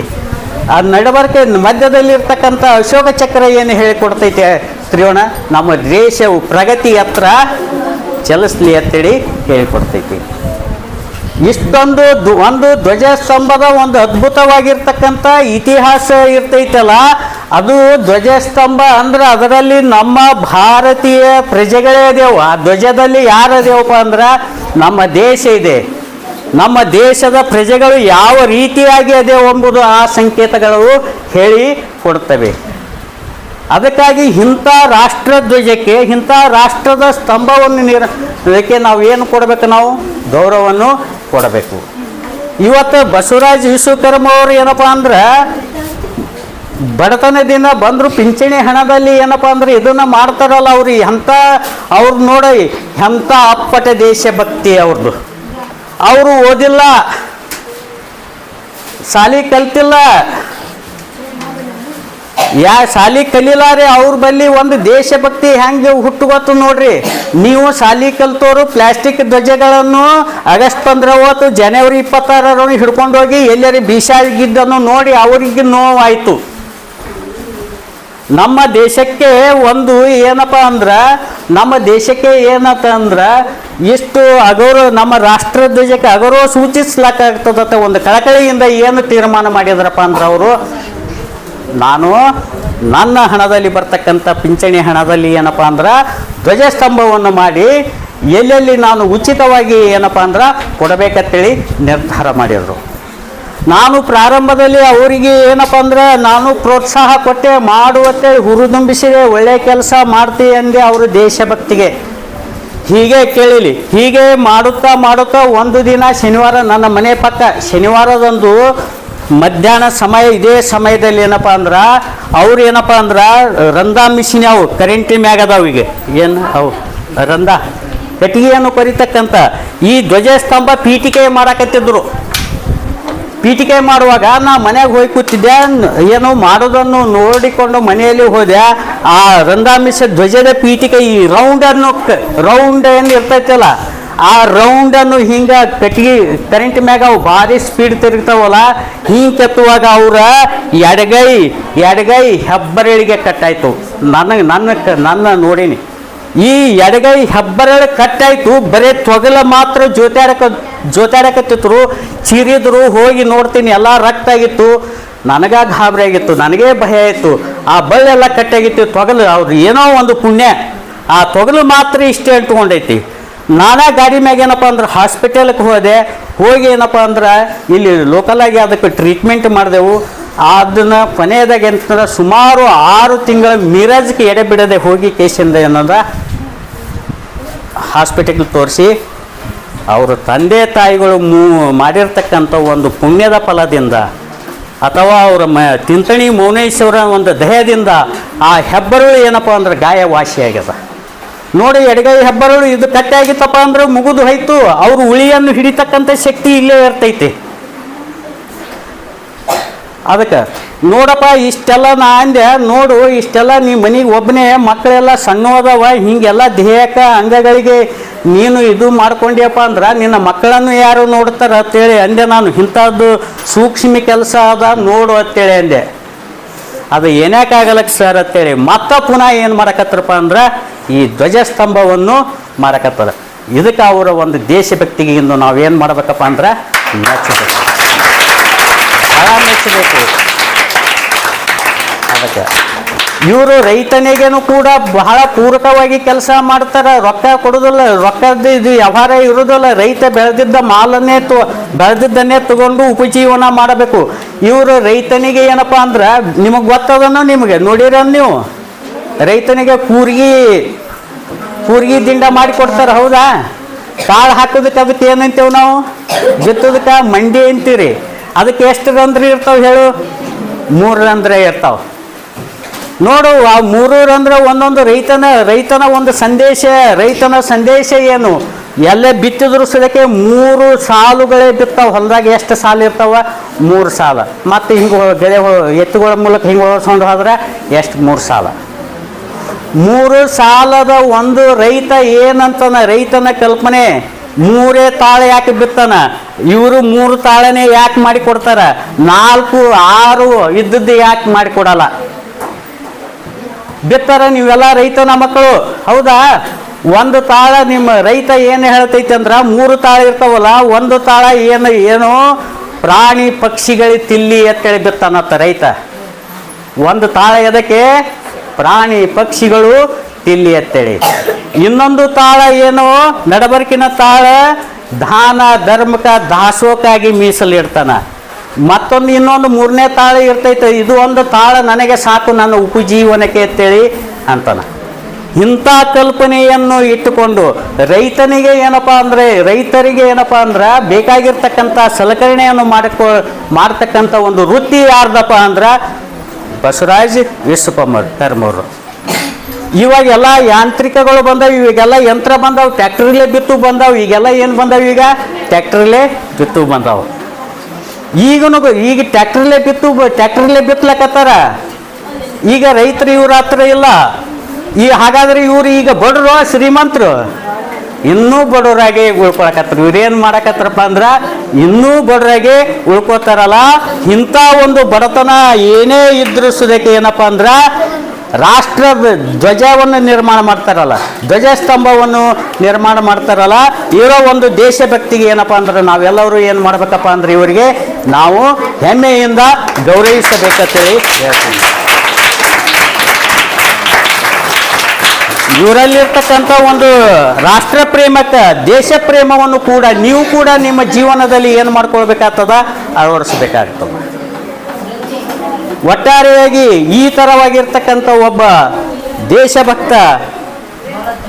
ಆ ನಡವಳಿಕೆ ಮಧ್ಯದಲ್ಲಿರ್ತಕ್ಕಂಥ ಅಶೋಕ ಚಕ್ರ ಏನು ಹೇಳಿಕೊಡ್ತೈತೆ? ತ್ರಿವಣ ನಮ್ಮ ದೇಶವು ಪ್ರಗತಿ ಹತ್ರ ಚಲಿಸ್ಲಿ ಅಂತೇಳಿ ಹೇಳಿಕೊಡ್ತೈತಿ. ಇಷ್ಟೊಂದು ಒಂದು ಧ್ವಜಸ್ತಂಭದ ಒಂದು ಅದ್ಭುತವಾಗಿರ್ತಕ್ಕಂಥ ಇತಿಹಾಸ ಇರ್ತೈತಲ್ಲ, ಅದು ಧ್ವಜಸ್ತಂಭ ಅಂದ್ರೆ ಅದರಲ್ಲಿ ನಮ್ಮ ಭಾರತೀಯ ಪ್ರಜೆಗಳೇ ಅದೇವು ಆ ಧ್ವಜದಲ್ಲಿ ಯಾರು ಅದೇವಪ್ಪ ಅಂದ್ರೆ ನಮ್ಮ ದೇಶ ಇದೆ. ನಮ್ಮ ದೇಶದ ಪ್ರಜೆಗಳು ಯಾವ ರೀತಿಯಾಗಿ ಅದೇವು ಎಂಬುದು ಆ ಸಂಕೇತಗಳು ಹೇಳಿ ಕೊಡ್ತವೆ. ಅದಕ್ಕಾಗಿ ಇಂಥ ರಾಷ್ಟ್ರಧ್ವಜಕ್ಕೆ, ಇಂಥ ರಾಷ್ಟ್ರದ ಸ್ತಂಭವನ್ನು ನೀರ, ಅದಕ್ಕೆ ನಾವು ಏನು ಕೊಡಬೇಕು ನಾವು? ಗೌರವವನ್ನು ಕೊಡಬೇಕು. ಇವತ್ತು ಬಸವರಾಜ್ ವಿಶ್ವಕರ್ಮ ಅವರು ಏನಪ್ಪ ಅಂದ್ರೆ ಬಡತನದಿಂದ ಬಂದರು ಪಿಂಚಣಿ ಹಣದಲ್ಲಿ ಏನಪ್ಪ ಅಂದ್ರೆ ಇದನ್ನ ಮಾಡ್ತಾರಲ್ಲ ಅವ್ರು, ಎಂಥ ಅವ್ರು ನೋಡಿ, ಎಂಥ ಅಪ್ಪಟ ದೇಶಭಕ್ತಿ ಅವ್ರದ್ದು ಅವರು ಓದಿಲ್ಲ, ಸಾಲಿ ಕಲ್ತಿಲ್ಲ ಯಾ ಶಾಲಿ ಕಲೀಲಾರೆ ಅವ್ರ ಬಲ್ಲಿ ಒಂದು ದೇಶಭಕ್ತಿ ಹೆಂಗೆ ಹುಟ್ಟುಗೊತ್ತು ನೋಡ್ರಿ. ನೀವು ಶಾಲಿ ಕಲ್ತೋರು ಪ್ಲಾಸ್ಟಿಕ್ ಧ್ವಜಗಳನ್ನು ಆಗಸ್ಟ್ ಪಂದ್ರವತ್ತು ಜನವರಿ ಇಪ್ಪತ್ತಾರರೊಳಗೆ ಹಿಡ್ಕೊಂಡು ಹೋಗಿ ಎಲ್ಲರಿ ಬೀಸಾಗಿದ್ದನ್ನು ನೋಡಿ ಅವರಿಗೆ ನೋವಾಯಿತು. ನಮ್ಮ ದೇಶಕ್ಕೆ ಒಂದು ಏನಪ್ಪ ಅಂದ್ರೆ, ನಮ್ಮ ದೇಶಕ್ಕೆ ಏನಪ್ಪ ಅಂದ್ರೆ, ಇಷ್ಟು ಅಗೌರವ ನಮ್ಮ ರಾಷ್ಟ್ರಧ್ವಜಕ್ಕೆ ಅಗೌರವ ಸೂಚಿಸ್ಲಾಕಾಗ್ತದತ್ತ ಒಂದು ಕಳಕಳಿಯಿಂದ ಏನು ತೀರ್ಮಾನ ಮಾಡಿದ್ರಪ್ಪ ಅಂದ್ರೆ ಅವರು ನಾನು ನನ್ನ ಹಣದಲ್ಲಿ ಬರ್ತಕ್ಕಂಥ ಪಿಂಚಣಿ ಹಣದಲ್ಲಿ ಏನಪ್ಪ ಅಂದ್ರೆ ಧ್ವಜಸ್ತಂಭವನ್ನು ಮಾಡಿ ಎಲ್ಲೆಲ್ಲಿ ನಾನು ಉಚಿತವಾಗಿ ಏನಪ್ಪ ಅಂದ್ರೆ ಕೊಡಬೇಕಂತೇಳಿ ನಿರ್ಧಾರ ಮಾಡಿದರು. ನಾನು ಪ್ರಾರಂಭದಲ್ಲಿ ಅವರಿಗೆ ಏನಪ್ಪ ಅಂದ್ರೆ ನಾನು ಪ್ರೋತ್ಸಾಹ ಕೊಟ್ಟೆ ಮಾಡುವತ್ತೇಳಿ ಹುರಿದುಂಬಿಸಿದೆ, ಒಳ್ಳೆ ಕೆಲಸ ಮಾಡ್ತೀವಿ ಅಂದೆ ಅವರು ದೇಶಭಕ್ತಿಗೆ. ಹೀಗೆ ಕೇಳಿಲಿ, ಹೀಗೆ ಮಾಡುತ್ತಾ ಮಾಡುತ್ತಾ ಒಂದು ದಿನ ಶನಿವಾರ ನನ್ನ ಮನೆ ಪಕ್ಕ, ಶನಿವಾರದಂದು ಮಧ್ಯಾಹ್ನ ಸಮಯ ಇದೇ ಸಮಯದಲ್ಲಿ ಏನಪ್ಪ ಅಂದ್ರೆ, ಅವ್ರು ಏನಪ್ಪ ಅಂದ್ರೆ, ರಂಧ ಮಿಷಿನ್ ಅವು ಕರೆಂಟಿ ಮ್ಯಾಗ ಅದಾವ ಈಗ. ಏನು ಅವು? ರಂಧ. ಕಟ್ಟಿಗೆಯನ್ನು ಕೊರಿತಕ್ಕಂಥ ಈ ಧ್ವಜಸ್ತಂಭ ಪೀಠಿಕೆ ಮಾಡಾಕತ್ತಿದ್ರು. ಪೀಠಿಕೆ ಮಾಡುವಾಗ ನಾ ಮನೆಗೆ ಹೋಗಿ ಕೂತಿದ್ದೆ ಏನು ಮಾಡೋದನ್ನು ನೋಡಿಕೊಂಡು ಮನೆಯಲ್ಲಿ ಹೋದೆ. ಆ ರಂಧಾಮಿಷ ಧ್ವಜದ ಪೀಠಿಕೆ ಈ ರೌಂಡನ್ನು ರೌಂಡ್ ಏನು ಇರ್ತೈತಲ್ಲ ಆ ರೌಂಡನ್ನು ಹಿಂಗ ಕಟ್ಟಿಗೆ ಕರೆಂಟ್ ಮ್ಯಾಗ ಅವು ಭಾರಿ ಸ್ಪೀಡ್ ತಿರುಗ್ತಾವಲ್ಲ, ಹಿಂಗೆ ಕೆತ್ತುವಾಗ ಅವ್ರ ಎಡಗೈ ಎಡಗೈ ಹೆಬ್ಬರಳಿಗೆ ಕಟ್ಟಾಯ್ತು. ನನಗೆ ನನ್ನ ನನ್ನ ನೋಡೀನಿ. ಈ ಎಡಗೈ ಹೆಬ್ಬರಳು ಕಟ್ಟಾಯ್ತು, ಬರೀ ತೊಗಲ ಮಾತ್ರ ಜೋತಾಡಕ, ಜೋತಾಡಕತ್ತಿದ್ರು, ಚಿರಿದ್ರು, ಹೋಗಿ ನೋಡ್ತೀನಿ, ಎಲ್ಲ ರಕ್ತ ಆಗಿತ್ತು. ನನಗ ಗಾಬರಿ ಆಗಿತ್ತು, ನನಗೇ ಭಯ ಆಯಿತು. ಆ ಬಳ್ಳೆಲ್ಲ ಕಟ್ಟಾಗಿತ್ತು, ತೊಗಲು, ಅವ್ರು ಏನೋ ಒಂದು ಪುಣ್ಯ. ಆ ತೊಗಲು ಮಾತ್ರ ಇಷ್ಟೇ ಅಂಟ್ಕೊಂಡೈತಿ. ನಾನಾ ಗಾಡಿ ಮ್ಯಾಗ ಏನಪ್ಪ ಅಂದ್ರೆ ಹಾಸ್ಪಿಟಲ್ಗೆ ಹೋದೆ, ಹೋಗಿ ಏನಪ್ಪ ಅಂದ್ರೆ ಇಲ್ಲಿ ಲೋಕಲಾಗಿ ಅದಕ್ಕೆ ಟ್ರೀಟ್ಮೆಂಟ್ ಮಾಡಿದೆವು. ಅದನ್ನು ಕೊನೆಯದಾಗ ಏನಂತಂದ್ರೆ ಸುಮಾರು ಆರು ತಿಂಗಳ ಮಿರಾಜ್ಗೆ ಎಡೆ ಬಿಡದೆ ಹೋಗಿ ಕೇಸಿಂದ ಏನಂದ್ರೆ ಹಾಸ್ಪಿಟಲ್ಗೆ ತೋರಿಸಿ, ಅವರು ತಂದೆ ತಾಯಿಗಳು ಮೂ ಮಾಡಿರ್ತಕ್ಕಂಥ ಒಂದು ಪುಣ್ಯದ ಫಲದಿಂದ ಅಥವಾ ಅವರ ಮ ತಿಂತಣಿ ಮೌನೇಶ್ವರ ಒಂದು ದಯದಿಂದ ಆ ಹೆಬ್ಬರು ಏನಪ್ಪ ಅಂದ್ರೆ ಗಾಯ ವಾಸಿಯಾಗ್ಯದ ನೋಡಿ ಎಡಗೈ ಹೆಬ್ಬರಳು, ಇದು ಕಟ್ಟಾಗಿತ್ತಪ್ಪ ಅಂದ್ರೆ ಮುಗಿದು ಹೋಯ್ತು. ಅವರು ಉಳಿಯನ್ನು ಹಿಡಿತಕ್ಕಂಥ ಶಕ್ತಿ ಇಲ್ಲೇ ಇರ್ತೈತಿ. ಅದಕ್ಕೆ, ನೋಡಪ್ಪ, ಇಷ್ಟೆಲ್ಲ ನಾ ಅಂದೆ, ನೋಡು, ಇಷ್ಟೆಲ್ಲ ನೀ ಮನೆಗೆ ಒಬ್ಬನೇ ಮಕ್ಕಳೆಲ್ಲ ಸಣ್ಣವದವ ಹಿಂಗೆಲ್ಲ ದೇಹಕ್ಕೆ ಅಂಗಗಳಿಗೆ ನೀನು ಇದು ಮಾಡ್ಕೊಂಡ್ಯಪ್ಪ ಅಂದ್ರೆ, ನಿನ್ನ ಮಕ್ಕಳನ್ನು ಯಾರು ನೋಡ್ತಾರ ಅಂತೇಳಿ ಅಂದೆ ನಾನು. ಇಂಥದ್ದು ಸೂಕ್ಷ್ಮ ಕೆಲಸ ಅದ, ನೋಡು ಅಂತೇಳಿ ಅಂದೆ. ಅದು ಏನ್ಯಾಕಾಗಲಕ್ಕೆ ಸರ್ ಅಂತೇಳಿ ಮತ್ತೆ ಪುನಃ ಏನು ಮಾಡಕತ್ತರಪ್ಪ ಅಂದ್ರೆ ಈ ಧ್ವಜಸ್ತಂಭವನ್ನು ಮಾಡಕತ್ತದ ಇದಕ್ಕೆ ಅವರ ಒಂದು ದೇಶಭಕ್ತಿಗೆ ಇಂದು ನಾವೇನು ಮಾಡ್ಬೇಕಪ್ಪ ಅಂದ್ರೆ ಮೆಚ್ಚಬೇಕು. ಭಾಳ ಮೆಚ್ಚಬೇಕು. ಅದಕ್ಕೆ ಇವರು ರೈತನಿಗೇನು ಕೂಡ ಬಹಳ ಪೂರಕವಾಗಿ ಕೆಲಸ ಮಾಡ್ತಾರೆ, ರೊಕ್ಕ ಕೊಡೋದಿಲ್ಲ ರೊಕ್ಕದ ಇದು ವ್ಯವಹಾರ ಇರೋದಿಲ್ಲ, ರೈತ ಬೆಳೆದಿದ್ದ ಮಾಲನ್ನೇ ತೊ, ಬೆಳೆದಿದ್ದನ್ನೇ ತಗೊಂಡು ಉಪಜೀವನ ಮಾಡಬೇಕು. ಇವರು ರೈತನಿಗೆ ಏನಪ್ಪ ಅಂದ್ರೆ, ನಿಮಗೆ ಗೊತ್ತದನೋ ನಿಮಗೆ? ನೋಡಿರ ನೀವು? ರೈತನಿಗೆ ಕೂರ್ಗಿ ಕೂರ್ಗಿ ದಿಂಡ ಮಾಡಿ ಕೊಡ್ತಾರೆ, ಹೌದಾ? ಕಾಳು ಹಾಕೋದಕ್ಕೆ ಅದಕ್ಕೆ ಏನಂತೀವಿ ನಾವು? ಬಿತ್ತೋದಕ್ಕೆ ಮಂಡಿ ಅಂತೀರಿ. ಅದಕ್ಕೆ ಎಷ್ಟು ರಂದ್ರೆ ಇರ್ತಾವೆ ಹೇಳು? ಮೂರು ರಂದ್ರೆ ಇರ್ತಾವೆ. ನೋಡು, ಆ ಮೂರೂರು ಅಂದ್ರೆ ಒಂದೊಂದು ರೈತನ ರೈತನ ಒಂದು ಸಂದೇಶ, ರೈತನ ಸಂದೇಶ ಏನು? ಎಲ್ಲೇ ಬಿತ್ತಿದ್ರು ಸದಕ್ಕೆ ಮೂರು ಸಾಲುಗಳೇ ಬಿತ್ತಾವ. ಹೊಲದಾಗ ಎಷ್ಟು ಸಾಲು ಇರ್ತಾವ? ಮೂರು ಸಾಲ. ಮತ್ತು ಹಿಂಗೆ ಗೆಳೆ ಎತ್ತುಗಳ ಮೂಲಕ ಹಿಂಗೆ ಓಡಿಸ್ಕೊಂಡು ಹೋದ್ರೆ ಎಷ್ಟು? ಮೂರು ಸಾಲ. ಮೂರು ಸಾಲದ ಒಂದು ರೈತ ಏನಂತಾನ? ರೈತನ ಕಲ್ಪನೆ, ಮೂರೇ ತಾಳೆ ಯಾಕೆ ಬಿತ್ತಾನ? ಇವರು ಮೂರು ತಾಳನೆ ಯಾಕೆ ಮಾಡಿ ಕೊಡ್ತಾರ ನಾಲ್ಕು, ಆರು ಇದ್ದದ್ದು ಯಾಕೆ ಮಾಡಿ ಕೊಡಲ್ಲ ಬಿತ್ತಾರ ನೀವೆಲ್ಲ ರೈತನ ಮಕ್ಕಳು. ಹೌದಾ? ಒಂದು ತಾಳ ನಿಮ್ಮ ರೈತ ಏನು ಹೇಳ್ತೈತೆ ಅಂದ್ರೆ ಮೂರು ತಾಳ ಇರ್ತಾವಲ್ಲ, ಒಂದು ತಾಳ ಏನು ಏನು? ಪ್ರಾಣಿ ಪಕ್ಷಿಗಳಿ ತಿಲ್ಲಿ ಅಂತೇಳಿ ಬಿತ್ತಾನತ್ತ ರೈತ. ಒಂದು ತಾಳ ಎದಕ್ಕೆ? ಪ್ರಾಣಿ ಪಕ್ಷಿಗಳು ತಿಲ್ಲಿ ಅಂತೇಳಿ ಇನ್ನೊಂದು ತಾಳ ಏನು? ನಡಬರ್ಕಿನ ತಾಳ. ದಾನ ಧರ್ಮಕ ದಾಸೋಕಾಗಿ ಮೀಸಲಿಡ್ತಾನ. ಮತ್ತೊಂದು ಇನ್ನೊಂದು ಮೂರನೇ ತಾಳ ಇರ್ತೈತೆ. ಇದು ಒಂದು ತಾಳ ನನಗೆ ಸಾಕು, ನನ್ನ ಉಪಜೀವನಕ್ಕೆ ಅಂತೇಳಿ ಅಂತನ. ಇಂಥ ಕಲ್ಪನೆಯನ್ನು ಇಟ್ಟುಕೊಂಡು ರೈತನಿಗೆ ಏನಪ್ಪ ಅಂದರೆ, ರೈತರಿಗೆ ಏನಪ್ಪ ಅಂದ್ರೆ ಬೇಕಾಗಿರ್ತಕ್ಕಂಥ ಸಲಕರಣೆಯನ್ನು ಮಾಡಿಕೊ, ಮಾಡ್ತಕ್ಕಂಥ ಒಂದು ವೃತ್ತಿ ಯಾರ್ದಪ್ಪ ಅಂದ್ರೆ ಬಸವರಾಜ್ ವಿಶ್ವಪ್ಪ ಕರ್ಮವರು ಇವಾಗೆಲ್ಲ ಯಾಂತ್ರಿಕಗಳು ಬಂದವು, ಇವಾಗೆಲ್ಲ ಯಂತ್ರ ಬಂದವು ಟ್ಯಾಕ್ಟ್ರಲ್ಲೇ ಬಿತ್ತು ಬಂದವು, ಈಗೆಲ್ಲ ಏನು ಬಂದವು ಈಗ? ಟ್ಯಾಕ್ಟ್ರಲ್ಲೇ ಬಿತ್ತು ಬಂದಾವ. ಈಗನು ಈಗ ಟ್ಯಾಕ್ಟ್ರಲ್ಲೇ ಬಿತ್ತು ಟ್ಯಾಕ್ಟ್ರಲ್ಲೇ ಬಿತ್ತಲಕತ್ತಾರ ಈಗ ರೈತರು ಇವ್ರ ಹತ್ರ ಇಲ್ಲ. ಈ ಹಾಗಾದ್ರೆ ಇವ್ರು ಈಗ ಬಡರು ಶ್ರೀಮಂತರು. ಇನ್ನೂ ಬಡವರಾಗಿ ಉಳ್ಕೊಳಕತ್ತಾರೆ. ಇವ್ರೇನು ಮಾಡಕತ್ತರಪ್ಪ ಅಂದ್ರೆ, ಇನ್ನೂ ಬಡವರಾಗಿ ಉಳ್ಕೋತಾರಲ್ಲ. ಇಂಥ ಒಂದು ಬಡತನ ಏನೇ ಇದ್ರೂ ಸುದಕ್ಕೆ ಏನಪ್ಪ ಅಂದ್ರೆ ರಾಷ್ಟ್ರ ಧ್ವಜವನ್ನು ನಿರ್ಮಾಣ ಮಾಡ್ತಾರಲ್ಲ, ಧ್ವಜಸ್ತಂಭವನ್ನು ನಿರ್ಮಾಣ ಮಾಡ್ತಾರಲ್ಲ, ಇರೋ ಒಂದು ದೇಶಭಕ್ತಿಗೆ ಏನಪ್ಪ ಅಂದ್ರೆ ನಾವೆಲ್ಲರೂ ಏನು ಮಾಡ್ಬೇಕಪ್ಪ ಅಂದ್ರೆ ಇವರಿಗೆ ನಾವು ಹೆಮ್ಮೆಯಿಂದ ಗೌರವಿಸಬೇಕಂತೇಳಿ ಹೇಳ್ತೀನಿ. ಇವರಲ್ಲಿರ್ತಕ್ಕಂಥ ಒಂದು ರಾಷ್ಟ್ರ ಪ್ರೇಮಕ್ಕೆ ದೇಶ ಪ್ರೇಮವನ್ನು ಕೂಡ ನೀವು ಕೂಡ ನಿಮ್ಮ ಜೀವನದಲ್ಲಿ ಏನು ಮಾಡ್ಕೊಳ್ಬೇಕಾಗ್ತದ? ಅಳವಡಿಸ್ಬೇಕಾಗ್ತದ. ಒಟ್ಟಾರೆಯಾಗಿ ಈ ಥರವಾಗಿರ್ತಕ್ಕಂಥ ಒಬ್ಬ ದೇಶಭಕ್ತ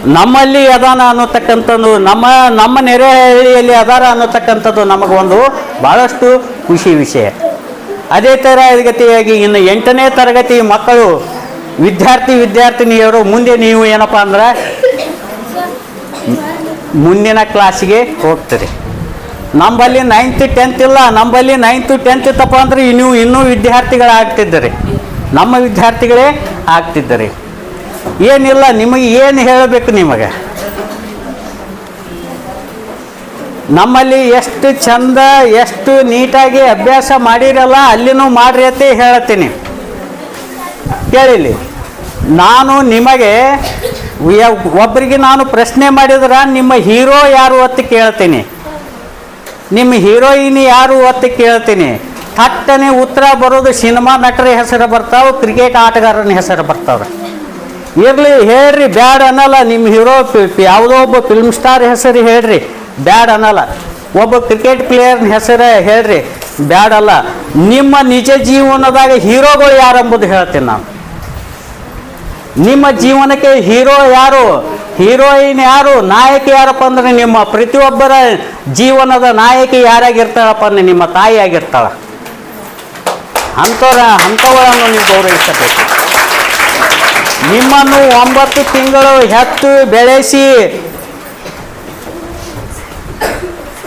ನಮ್ಮಲ್ಲಿ ಅದಾನ ಅನ್ನೋತಕ್ಕಂಥದ್ದು, ನಮ್ಮ ನಮ್ಮ ನೆರೆಹಳ್ಳಿಯಲ್ಲಿ ಅದಾರ ಅನ್ನತಕ್ಕಂಥದ್ದು ನಮಗೊಂದು ಭಾಳಷ್ಟು ಖುಷಿ ವಿಷಯ. ಅದೇ ತರಗತಿಯಾಗಿ ಇನ್ನು ಎಂಟನೇ ತರಗತಿ ಮಕ್ಕಳು, ವಿದ್ಯಾರ್ಥಿ ವಿದ್ಯಾರ್ಥಿನಿಯರು, ಮುಂದೆ ನೀವು ಏನಪ್ಪ ಅಂದ್ರೆ, ಮುಂದಿನ ಕ್ಲಾಸಿಗೆ ಹೋಗ್ತೀರಿ. ನಮ್ಮಲ್ಲಿ ನೈನ್ತ್ ಟೆಂತ್ ಇಲ್ಲ ನಂಬಲ್ಲಿ ನೈನ್ತ್ ಟೆಂತ್ ಇತ್ತಪ್ಪ ಅಂದ್ರೆ ನೀವು ಇನ್ನೂ ವಿದ್ಯಾರ್ಥಿಗಳಾಗ್ತಿದ್ದೀರಿ. ನಮ್ಮ ವಿದ್ಯಾರ್ಥಿಗಳೇ ಆಗ್ತಿದ್ದೀರಿ. ಏನಿಲ್ಲ, ನಿಮಗೆ ಏನು ಹೇಳಬೇಕು ನಿಮಗೆ? ನಮ್ಮಲ್ಲಿ ಎಷ್ಟು ಚಂದ, ಎಷ್ಟು ನೀಟಾಗಿ ಅಭ್ಯಾಸ ಮಾಡಿರಲ್ಲ, ಅಲ್ಲಿನೂ ಮಾಡ್ರಿ ಅಂತ ಹೇಳತ್ತೀನಿ. ಕೇಳಿಲಿ. ನಾನು ನಿಮಗೆ, ಒಬ್ಬರಿಗೆ ನಾನು ಪ್ರಶ್ನೆ ಮಾಡಿದ್ರೆ ನಿಮ್ಮ ಹೀರೋ ಯಾರು ಅಂತ ಕೇಳ್ತೀನಿ. ನಿಮ್ಮ ಹೀರೋಯಿನ್ ಯಾರು ಅಂತ ಕೇಳ್ತೀನಿ. ಥಟ್ಟನೆ ಉತ್ತರ ಬರೋದು ಸಿನಿಮಾ ನಟರ ಹೆಸರು ಬರ್ತಾವೆ, ಕ್ರಿಕೆಟ್ ಆಟಗಾರನ ಹೆಸರು ಬರ್ತಾವೆ. ಇರಲಿ, ಹೇಳ್ರಿ, ಬ್ಯಾಡ್ ಅನ್ನಲ್ಲ ನಿಮ್ಮ ಹೀರೋ ಯಾವುದೋ ಒಬ್ಬ ಫಿಲ್ಮ್ ಸ್ಟಾರ್ ಹೆಸರು ಹೇಳ್ರಿ. ಬ್ಯಾಡ್ ಅನ್ನಲ್ಲ. ಒಬ್ಬ ಕ್ರಿಕೆಟ್ ಪ್ಲೇಯರ್ನ ಹೆಸರು ಹೇಳ್ರಿ. ಬ್ಯಾಡ್ ಅಲ್ಲ. ನಿಮ್ಮ ನಿಜ ಜೀವನದಾಗ ಹೀರೋಗಳು ಯಾರು ಎಂಬುದು ಹೇಳ್ತೀನಿ ನಾನು. ನಿಮ್ಮ ಜೀವನಕ್ಕೆ ಹೀರೋ ಯಾರು? ಹೀರೋಯಿನ್ ಯಾರು? ನಾಯಕಿ ಯಾರಪ್ಪ ಅಂದರೆ ನಿಮ್ಮ ಪ್ರತಿಯೊಬ್ಬರ ಜೀವನದ ನಾಯಕಿ ಯಾರಾಗಿರ್ತಾಳಪ್ಪ ಅಂದರೆ ನಿಮ್ಮ ತಾಯಿ ಆಗಿರ್ತಾಳ. ಅಂಥವ್ರ, ಅಂಥವರನ್ನು ನೀವು ಗೌರವಿಸಬೇಕು. ನಿಮ್ಮನ್ನು ಒಂಬತ್ತು ತಿಂಗಳು ಹೆತ್ತು ಬೆಳೆಸಿ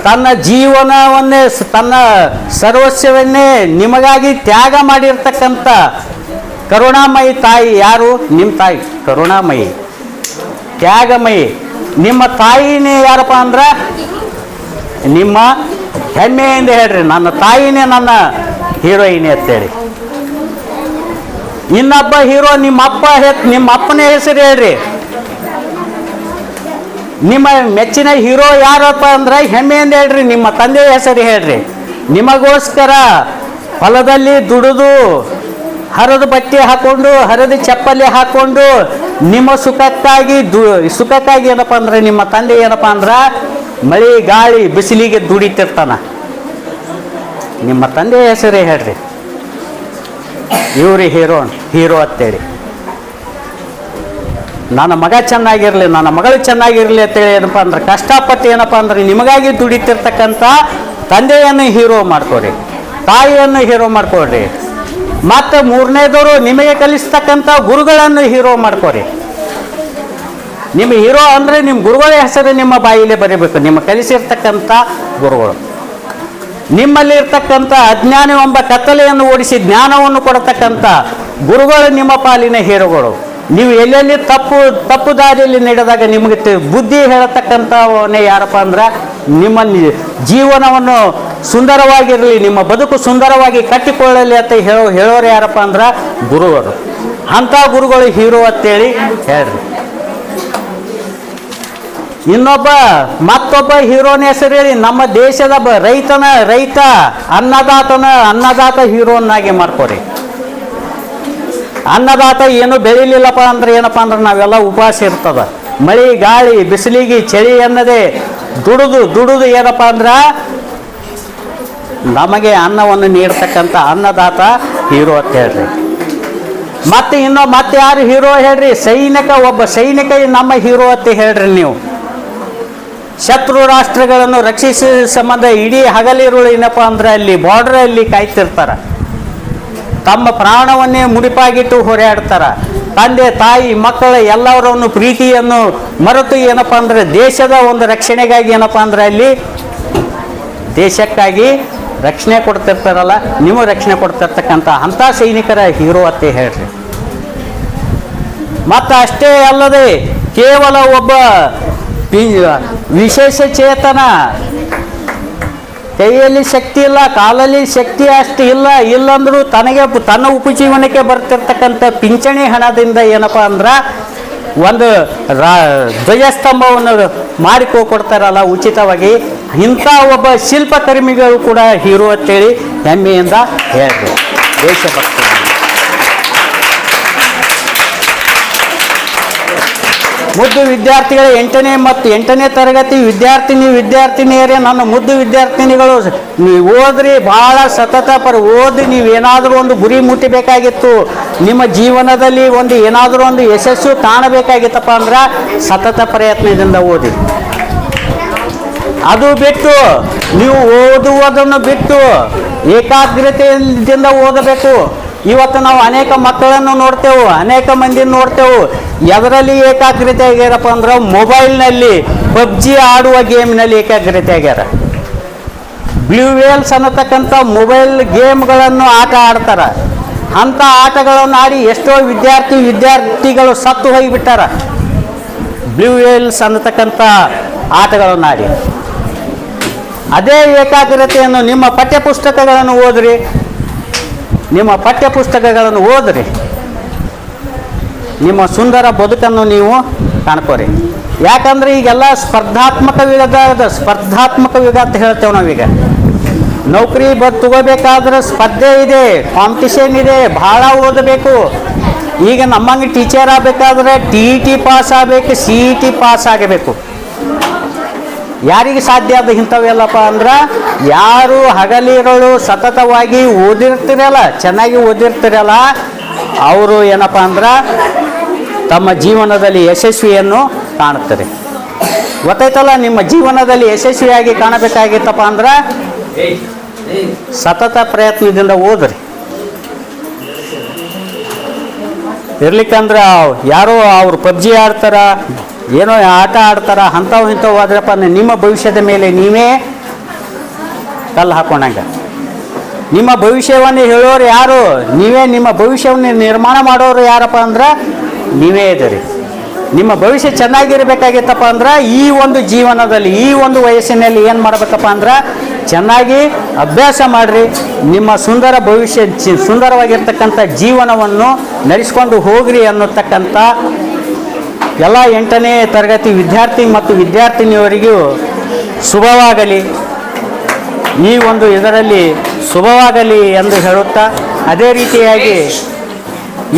ತನ್ನ ಜೀವನವನ್ನೇ, ತನ್ನ ಸರ್ವಸ್ವವನ್ನೇ ನಿಮಗಾಗಿ ತ್ಯಾಗ ಮಾಡಿರ್ತಕ್ಕಂಥ ಕರುಣಾಮಯಿ ತಾಯಿ ಯಾರು? ನಿಮ್ಮ ತಾಯಿ ಕರುಣಾಮಯಿ. ತ್ಯಾಗಮಯಿ. ನಿಮ್ಮ ತಾಯಿನೇ ಯಾರಪ್ಪ ಅಂದ್ರೆ? ನಿಮ್ಮ ಹೆಮ್ಮೆಯಿಂದ ಹೇಳ್ರಿ, ನನ್ನ ತಾಯಿನೇ ನನ್ನ ಹೀರೋಯಿನಿ ಅಂತೇಳಿ. ಇನ್ನೊಬ್ಬ ಹೀರೋ ನಿಮ್ಮ ಅಪ್ಪ ನಿಮ್ಮ ಅಪ್ಪನೇ ಹೆಸರು ಹೇಳ್ರಿ. ನಿಮ್ಮ ಮೆಚ್ಚಿನ ಹೀರೋ ಯಾರಪ್ಪ ಅಂದ್ರೆ? ಹೆಮ್ಮೆಯಿಂದ ಹೇಳ್ರಿ, ನಿಮ್ಮ ತಂದೆಯ ಹೆಸರು ಹೇಳ್ರಿ. ನಿಮಗೋಸ್ಕರ ಹೊಲದಲ್ಲಿ ದುಡಿದು ಹರದ ಬಟ್ಟೆ ಹಾಕೊಂಡು, ಹರದ ಚಪ್ಪಲಿ ಹಾಕೊಂಡು ನಿಮ್ಮ ಸುಖಕ್ಕಾಗಿ ದು, ಸುಖಕ್ಕಾಗಿ ಏನಪ್ಪ ಅಂದ್ರೆ ನಿಮ್ಮ ತಂದೆ ಏನಪ್ಪ ಅಂದ್ರೆ ಮಳೆ ಗಾಳಿ ಬಿಸಿಲಿಗೆ ದುಡಿತಿರ್ತಾನ. ನಿಮ್ಮ ತಂದೆ ಹೆಸರೇ ಹೇಳ್ರಿ. ಇವ್ರಿ ಹೀರೋ ಹೀರೋ ಅಂತೇಳಿ. ನನ್ನ ಮಗ ಚೆನ್ನಾಗಿರಲಿ, ನನ್ನ ಮಗಳು ಚೆನ್ನಾಗಿರಲಿ ಅಂತೇಳಿ ಏನಪ್ಪ ಅಂದ್ರೆ ಕಷ್ಟಪಟ್ಟು ಏನಪ್ಪ ಅಂದ್ರೆ ನಿಮಗಾಗಿ ದುಡಿತಿರ್ತಕ್ಕಂಥ ತಂದೆಯನ್ನು ಹೀರೋ ಮಾಡ್ಕೊಳ್ಳಿ ತಾಯಿಯನ್ನು ಹೀರೋ ಮಾಡ್ಕೊಡ್ರಿ. ಮತ್ತು ಮೂರನೇದವರು ನಿಮಗೆ ಕಲಿಸ್ತಕ್ಕಂಥ ಗುರುಗಳನ್ನು ಹೀರೋ ಮಾಡ್ಕೊರಿ. ನಿಮ್ಮ ಹೀರೋ ಅಂದರೆ ನಿಮ್ಮ ಗುರುಗಳ ಹೆಸರು ನಿಮ್ಮ ಬಾಯಿಲೆ ಬರೀಬೇಕು. ನಿಮ್ಮ ಕಲಿಸಿರ್ತಕ್ಕಂಥ ಗುರುಗಳು. ನಿಮ್ಮಲ್ಲಿ ಇರ್ತಕ್ಕಂಥ ಅಜ್ಞಾನ ಎಂಬ ಕತ್ತಲೆಯನ್ನು ಓಡಿಸಿ ಜ್ಞಾನವನ್ನು ಕೊಡತಕ್ಕಂಥ ಗುರುಗಳು ನಿಮ್ಮ ಪಾಲಿನ ಹೀರೋಗಳು ನೀವು ಎಲ್ಲೆಲ್ಲಿ ತಪ್ಪು ತಪ್ಪು ದಾರಿಯಲ್ಲಿ ನಡೆದಾಗ ನಿಮಗೆ ಬುದ್ಧಿ ಹೇಳತಕ್ಕಂಥವನೇ ಯಾರಪ್ಪ ಅಂದ್ರೆ ನಿಮ್ಮ ಜೀವನವನ್ನು ಸುಂದರವಾಗಿರಲಿ, ನಿಮ್ಮ ಬದುಕು ಸುಂದರವಾಗಿ ಕಟ್ಟಿಕೊಳ್ಳಲಿ ಅಂತ ಹೇಳೋ ಹೇಳೋರು ಯಾರಪ್ಪ ಅಂದ್ರೆ ಗುರುವರು. ಅಂಥ ಗುರುಗಳು ಹೀರೋ ಅಂತೇಳಿ ಹೇಳ್ರಿ. ಇನ್ನೊಬ್ಬ ಮತ್ತೊಬ್ಬ ಹೀರೋನ ಹೆಸರು ಹೇಳಿ, ನಮ್ಮ ದೇಶದ ಬ ರೈತನ ರೈತ, ಅನ್ನದಾತನ ಅನ್ನದಾತ ಹೀರೋನಾಗಿ ಮಾಡ್ಕೋರಿ. ಅನ್ನದಾತ ಏನು ಬೆಳಿಲಿಲ್ಲಪ್ಪ ಅಂದ್ರೆ ಏನಪ್ಪ ಅಂದ್ರೆ ನಾವೆಲ್ಲ ಉಪವಾಸ ಇರ್ತದ. ಮಳಿ, ಗಾಳಿ, ಬಿಸಿಲಿಗೆ ಚಳಿ ಅನ್ನದೇ ದುಡಿದು ದುಡಿದು ಏನಪ್ಪ ಅಂದ್ರೆ ನಮಗೆ ಅನ್ನವನ್ನು ನೀಡ್ತಕ್ಕಂಥ ಅನ್ನದಾತ ಹೀರೋ ಅಂತ ಹೇಳ್ರಿ. ಮತ್ತೆ ಇನ್ನೂ ಮತ್ತೆ ಯಾರು ಹೀರೋ ಹೇಳ್ರಿ? ಸೈನಿಕ, ಒಬ್ಬ ಸೈನಿಕ ನಮ್ಮ ಹೀರೋ ಅಂತ ಹೇಳ್ರಿ ನೀವು. ಶತ್ರು ರಾಷ್ಟ್ರಗಳನ್ನು ರಕ್ಷಿಸ ಸಂಬಂಧ ಇಡೀ ಹಗಲಿರುಳು ಏನಪ್ಪ ಅಂದ್ರೆ ಅಲ್ಲಿ ಬಾರ್ಡ್ರಲ್ಲಿ ಕಾಯ್ತಿರ್ತಾರ. ತಮ್ಮ ಪ್ರಾಣವನ್ನೇ ಮುಡಿಪಾಗಿಟ್ಟು ಹೋರಾಡ್ತಾರೆ. ತಂದೆ, ತಾಯಿ, ಮಕ್ಕಳ ಎಲ್ಲರನ್ನು ಪ್ರೀತಿಯನ್ನು ಮರೆತು ಏನಪ್ಪ ಅಂದ್ರೆ ದೇಶದ ಒಂದು ರಕ್ಷಣೆಗಾಗಿ ಏನಪ್ಪ ಅಂದ್ರೆ ಅಲ್ಲಿ ದೇಶಕ್ಕಾಗಿ ರಕ್ಷಣೆ ಕೊಡ್ತಿರ್ತಾರಲ್ಲ, ನೀವು ರಕ್ಷಣೆ ಕೊಡ್ತಿರ್ತಕ್ಕಂಥ ಅಂಥ ಸೈನಿಕರ ಹೀರೋ ಅಂತ ಹೇಳ್ರಿ. ಮತ್ತು ಅಷ್ಟೇ ಅಲ್ಲದೆ ಕೇವಲ ಒಬ್ಬ ಪಿ- ವಿಶೇಷ ಚೇತನ. ಕೈಯಲ್ಲಿ ಶಕ್ತಿ ಇಲ್ಲ, ಕಾಲಲ್ಲಿ ಶಕ್ತಿ ಅಷ್ಟು ಇಲ್ಲ, ಇಲ್ಲಂದ್ರೂ ತನಗೆ ತನ್ನ ಉಪಜೀವನಕ್ಕೆ ಬರ್ತಿರ್ತಕ್ಕಂಥ ಪಿಂಚಣಿ ಹಣದಿಂದ ಏನಪ್ಪ ಅಂದ್ರೆ ಒಂದು ರಾ, ಧ್ವಜಸ್ತಂಭವನ್ನು ಮಾಡಿಕೊ ಕೊಡ್ತಾರಲ್ಲ ಉಚಿತವಾಗಿ. ಇಂಥ ಒಬ್ಬ ಶಿಲ್ಪಕರ್ಮಿಗಳು ಕೂಡ ಹೀರೋ ಅಂತೇಳಿ ಹೆಮ್ಮೆಯಿಂದ ಹೇಳಬೇಕು. ದೇಶಭಕ್ತಿ. ಮುದ್ದು ವಿದ್ಯಾರ್ಥಿಗಳ, ಎಂಟನೇ ಮತ್ತು ಎಂಟನೇ ತರಗತಿ ವಿದ್ಯಾರ್ಥಿನಿ, ವಿದ್ಯಾರ್ಥಿನಿಯರೇ, ನನ್ನ ಮುದ್ದು ವಿದ್ಯಾರ್ಥಿನಿಗಳು, ನೀವು ಓದ್ರಿ, ಭಾಳ ಸತತ ಪರ ಓದಿ ನೀವು ಏನಾದರೂ ಒಂದು ಗುರಿ ಮುಟ್ಟಬೇಕಾಗಿತ್ತು. ನಿಮ್ಮ ಜೀವನದಲ್ಲಿ ಒಂದು ಏನಾದರೂ ಒಂದು ಯಶಸ್ಸು ಕಾಣಬೇಕಾಗಿತ್ತಪ್ಪ ಅಂದ್ರೆ ಸತತ ಪ್ರಯತ್ನದಿಂದ ಓದಿ. ಅದು ಬಿಟ್ಟು ನೀವು ಓದುವುದನ್ನು ಬಿಟ್ಟು ಏಕಾಗ್ರತೆಯಿಂದ ಓದಬೇಕು. ಇವತ್ತು ನಾವು ಅನೇಕ ಮಕ್ಕಳನ್ನು ನೋಡ್ತೇವೆ, ಅನೇಕ ಮಂದಿ ನೋಡ್ತೇವೆ. ಎದರಲ್ಲಿ ಏಕಾಗ್ರತೆ ಆಗ್ಯಾರಪ್ಪ ಅಂದ್ರೆ ಮೊಬೈಲ್ನಲ್ಲಿ ಪಬ್ಜಿ ಆಡುವ ಗೇಮ್ನಲ್ಲಿ ಏಕಾಗ್ರತೆ ಆಗ್ಯಾರ. ಬ್ಲೂ ವೇಲ್ಸ್ ಅನ್ನತಕ್ಕಂಥ ಮೊಬೈಲ್ ಗೇಮ್ಗಳನ್ನು ಆಟ ಆಡ್ತಾರೆ. ಅಂಥ ಆಟಗಳನ್ನು ಆಡಿ ಎಷ್ಟೋ ವಿದ್ಯಾರ್ಥಿ ವಿದ್ಯಾರ್ಥಿಗಳು ಸತ್ತು ಹೋಗಿಬಿಟ್ಟಾರ. ಬ್ಲೂ ವೇಲ್ಸ್ ಅನ್ನತಕ್ಕಂಥ ಆಟಗಳನ್ನು ಆಡಿ. ಅದೇ ಏಕಾಗ್ರತೆಯನ್ನು ನಿಮ್ಮ ಪಠ್ಯಪುಸ್ತಕಗಳನ್ನು ಓದ್ರಿ. ನಿಮ್ಮ ಪಠ್ಯಪುಸ್ತಕಗಳನ್ನು ಓದ್ರಿ. ನಿಮ್ಮ ಸುಂದರ ಬದುಕನ್ನು ನೀವು ಕಾಣ್ಕೋರಿ. ಯಾಕಂದ್ರೆ ಈಗೆಲ್ಲ ಸ್ಪರ್ಧಾತ್ಮಕ ಯುಗದ ಸ್ಪರ್ಧಾತ್ಮಕ ಯುಗ ಅಂತ ಹೇಳ್ತೇವೆ ನಾವೀಗ. ನೌಕರಿ ಬದ್ ತಗೋಬೇಕಾದ್ರೆ ಸ್ಪರ್ಧೆ ಇದೆ ಕಾಂಪಿಟಿಷನ್ ಇದೆ, ಭಾಳ ಓದಬೇಕು. ಈಗ ನಮ್ಮಂಗೆ ಟೀಚರ್ ಆಗಬೇಕಾದ್ರೆ ಟಿ ಇ ಟಿ ಪಾಸ್ ಆಗಬೇಕು ಸಿ ಇ ಟಿ ಪಾಸ್ ಆಗಬೇಕು. ಯಾರಿಗೆ ಸಾಧ್ಯ ಅದು ಇಂಥವೆಲ್ಲಪ್ಪ ಅಂದ್ರೆ ಯಾರು ಹಗಲಿರಳು ಸತತವಾಗಿ ಓದಿರ್ತಿರಲ್ಲ, ಚೆನ್ನಾಗಿ ಓದಿರ್ತಿರಲ್ಲ, ಅವರು ಏನಪ್ಪ ಅಂದ್ರೆ ತಮ್ಮ ಜೀವನದಲ್ಲಿ ಯಶಸ್ವಿಯನ್ನು ಕಾಣುತ್ತಾರೆ. ಗೊತ್ತಾಯ್ತಲ್ಲ, ನಿಮ್ಮ ಜೀವನದಲ್ಲಿ ಯಶಸ್ವಿಯಾಗಿ ಕಾಣಬೇಕಾಗಿತ್ತಪ್ಪ ಅಂದ್ರೆ ಸತತ ಪ್ರಯತ್ನದಿಂದ ಓದ್ರಿ. ಇರ್ಲಿಕ್ಕಂದ್ರೆ ಯಾರೋ ಅವ್ರು ಪಬ್ಜಿ ಆಡ್ತಾರ ಏನೋ ಆಟ ಆಡ್ತಾರ, ಅಂಥವು ಇಂಥವು ಆದ್ರಪ್ಪ ಅಂದ್ರೆ ನಿಮ್ಮ ಭವಿಷ್ಯದ ಮೇಲೆ ನೀವೇ ಕಲ್ಲು ಹಾಕೊಂಡಂಗೆ. ನಿಮ್ಮ ಭವಿಷ್ಯವನ್ನು ಹೇಳೋರು ಯಾರು? ನೀವೇ ನಿಮ್ಮ ಭವಿಷ್ಯವನ್ನು ನಿರ್ಮಾಣ ಮಾಡೋರು ಯಾರಪ್ಪ ಅಂದ್ರೆ ನೀವೇ ಇದ್ದೀರಿ. ನಿಮ್ಮ ಭವಿಷ್ಯ ಚೆನ್ನಾಗಿರಬೇಕಾಗಿತ್ತಪ್ಪ ಅಂದ್ರೆ ಈ ಒಂದು ಜೀವನದಲ್ಲಿ, ಈ ಒಂದು ವಯಸ್ಸಿನಲ್ಲಿ ಏನು ಮಾಡ್ಬೇಕಪ್ಪ ಅಂದ್ರೆ ಚೆನ್ನಾಗಿ ಅಭ್ಯಾಸ ಮಾಡಿರಿ. ನಿಮ್ಮ ಸುಂದರ ಭವಿಷ್ಯ, ಸುಂದರವಾಗಿರ್ತಕ್ಕಂಥ ಜೀವನವನ್ನು ನಡೆಸ್ಕೊಂಡು ಹೋಗ್ರಿ ಅನ್ನತಕ್ಕಂಥ ಎಲ್ಲ ಎಂಟನೇ ತರಗತಿ ವಿದ್ಯಾರ್ಥಿ ಮತ್ತು ವಿದ್ಯಾರ್ಥಿನಿಯವರಿಗೂ ಶುಭವಾಗಲಿ. ಈ ಒಂದು ಇದರಲ್ಲಿ ಶುಭವಾಗಲಿ ಎಂದು ಹೇಳುತ್ತಾ, ಅದೇ ರೀತಿಯಾಗಿ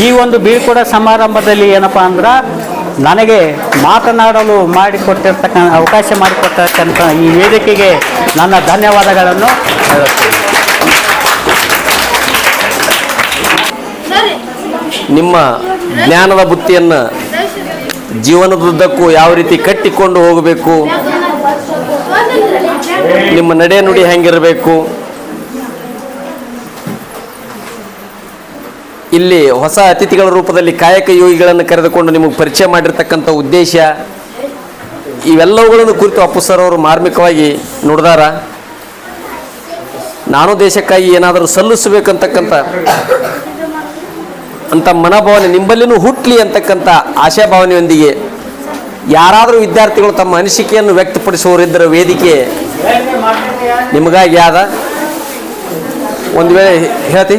ಈ ಒಂದು ಬೀಳ್ಕೊಡ ಸಮಾರಂಭದಲ್ಲಿ ಏನಪ್ಪ ಅಂದ್ರೆ ನನಗೆ ಮಾತನಾಡಲು ಮಾಡಿಕೊಟ್ಟಿರ್ತಕ್ಕ, ಅವಕಾಶ ಮಾಡಿಕೊಟ್ಟಿರ್ತಕ್ಕಂಥ ಈ ವೇದಿಕೆಗೆ ನನ್ನ ಧನ್ಯವಾದಗಳನ್ನು ಹೇಳುತ್ತೇನೆ. ನಿಮ್ಮ ಜ್ಞಾನದ ಬುತ್ತಿಯನ್ನು ಜೀವನದುದ್ದಕ್ಕೂ ಯಾವ ರೀತಿ ಕಟ್ಟಿಕೊಂಡು ಹೋಗಬೇಕು? ನಿಮ್ಮ ನಡೆ ನುಡಿ ಹೆಂಗಿರಬೇಕು? ಇಲ್ಲಿ ಹೊಸ ಅತಿಥಿಗಳ ರೂಪದಲ್ಲಿ ಕಾಯಕ ಯೋಗಿಗಳನ್ನು ಕರೆದುಕೊಂಡು ನಿಮಗೆ ಪರಿಚಯ ಮಾಡಿರ್ತಕ್ಕಂಥ ಉದ್ದೇಶ, ಇವೆಲ್ಲವುಗಳನ್ನು ಕುರಿತು ಅಪ್ಪು ಸರ್ ಅವರು ಮಾರ್ಮಿಕವಾಗಿ ನುಡಿದಾರ. ನಾನು ದೇಶಕ್ಕಾಗಿ ಏನಾದರೂ ಸಲ್ಲಿಸಬೇಕಂತಕ್ಕಂಥ ಅಂತ ಮನೋಭಾವನೆ ನಿಂಬಲ್ಲಿನೂ ಹುಟ್ಲಿ ಅಂತಕ್ಕಂಥ ಆಶಾಭಾವನೆಯೊಂದಿಗೆ ಯಾರಾದರೂ ವಿದ್ಯಾರ್ಥಿಗಳು ತಮ್ಮ ಅನಿಸಿಕೆಯನ್ನು ವ್ಯಕ್ತಪಡಿಸುವವರಿದ್ದರ ವೇದಿಕೆ ನಿಮಗಾಗಿ ಆದ. ಒಂದು ವೇಳೆ ಹೇಳ್ತಿ.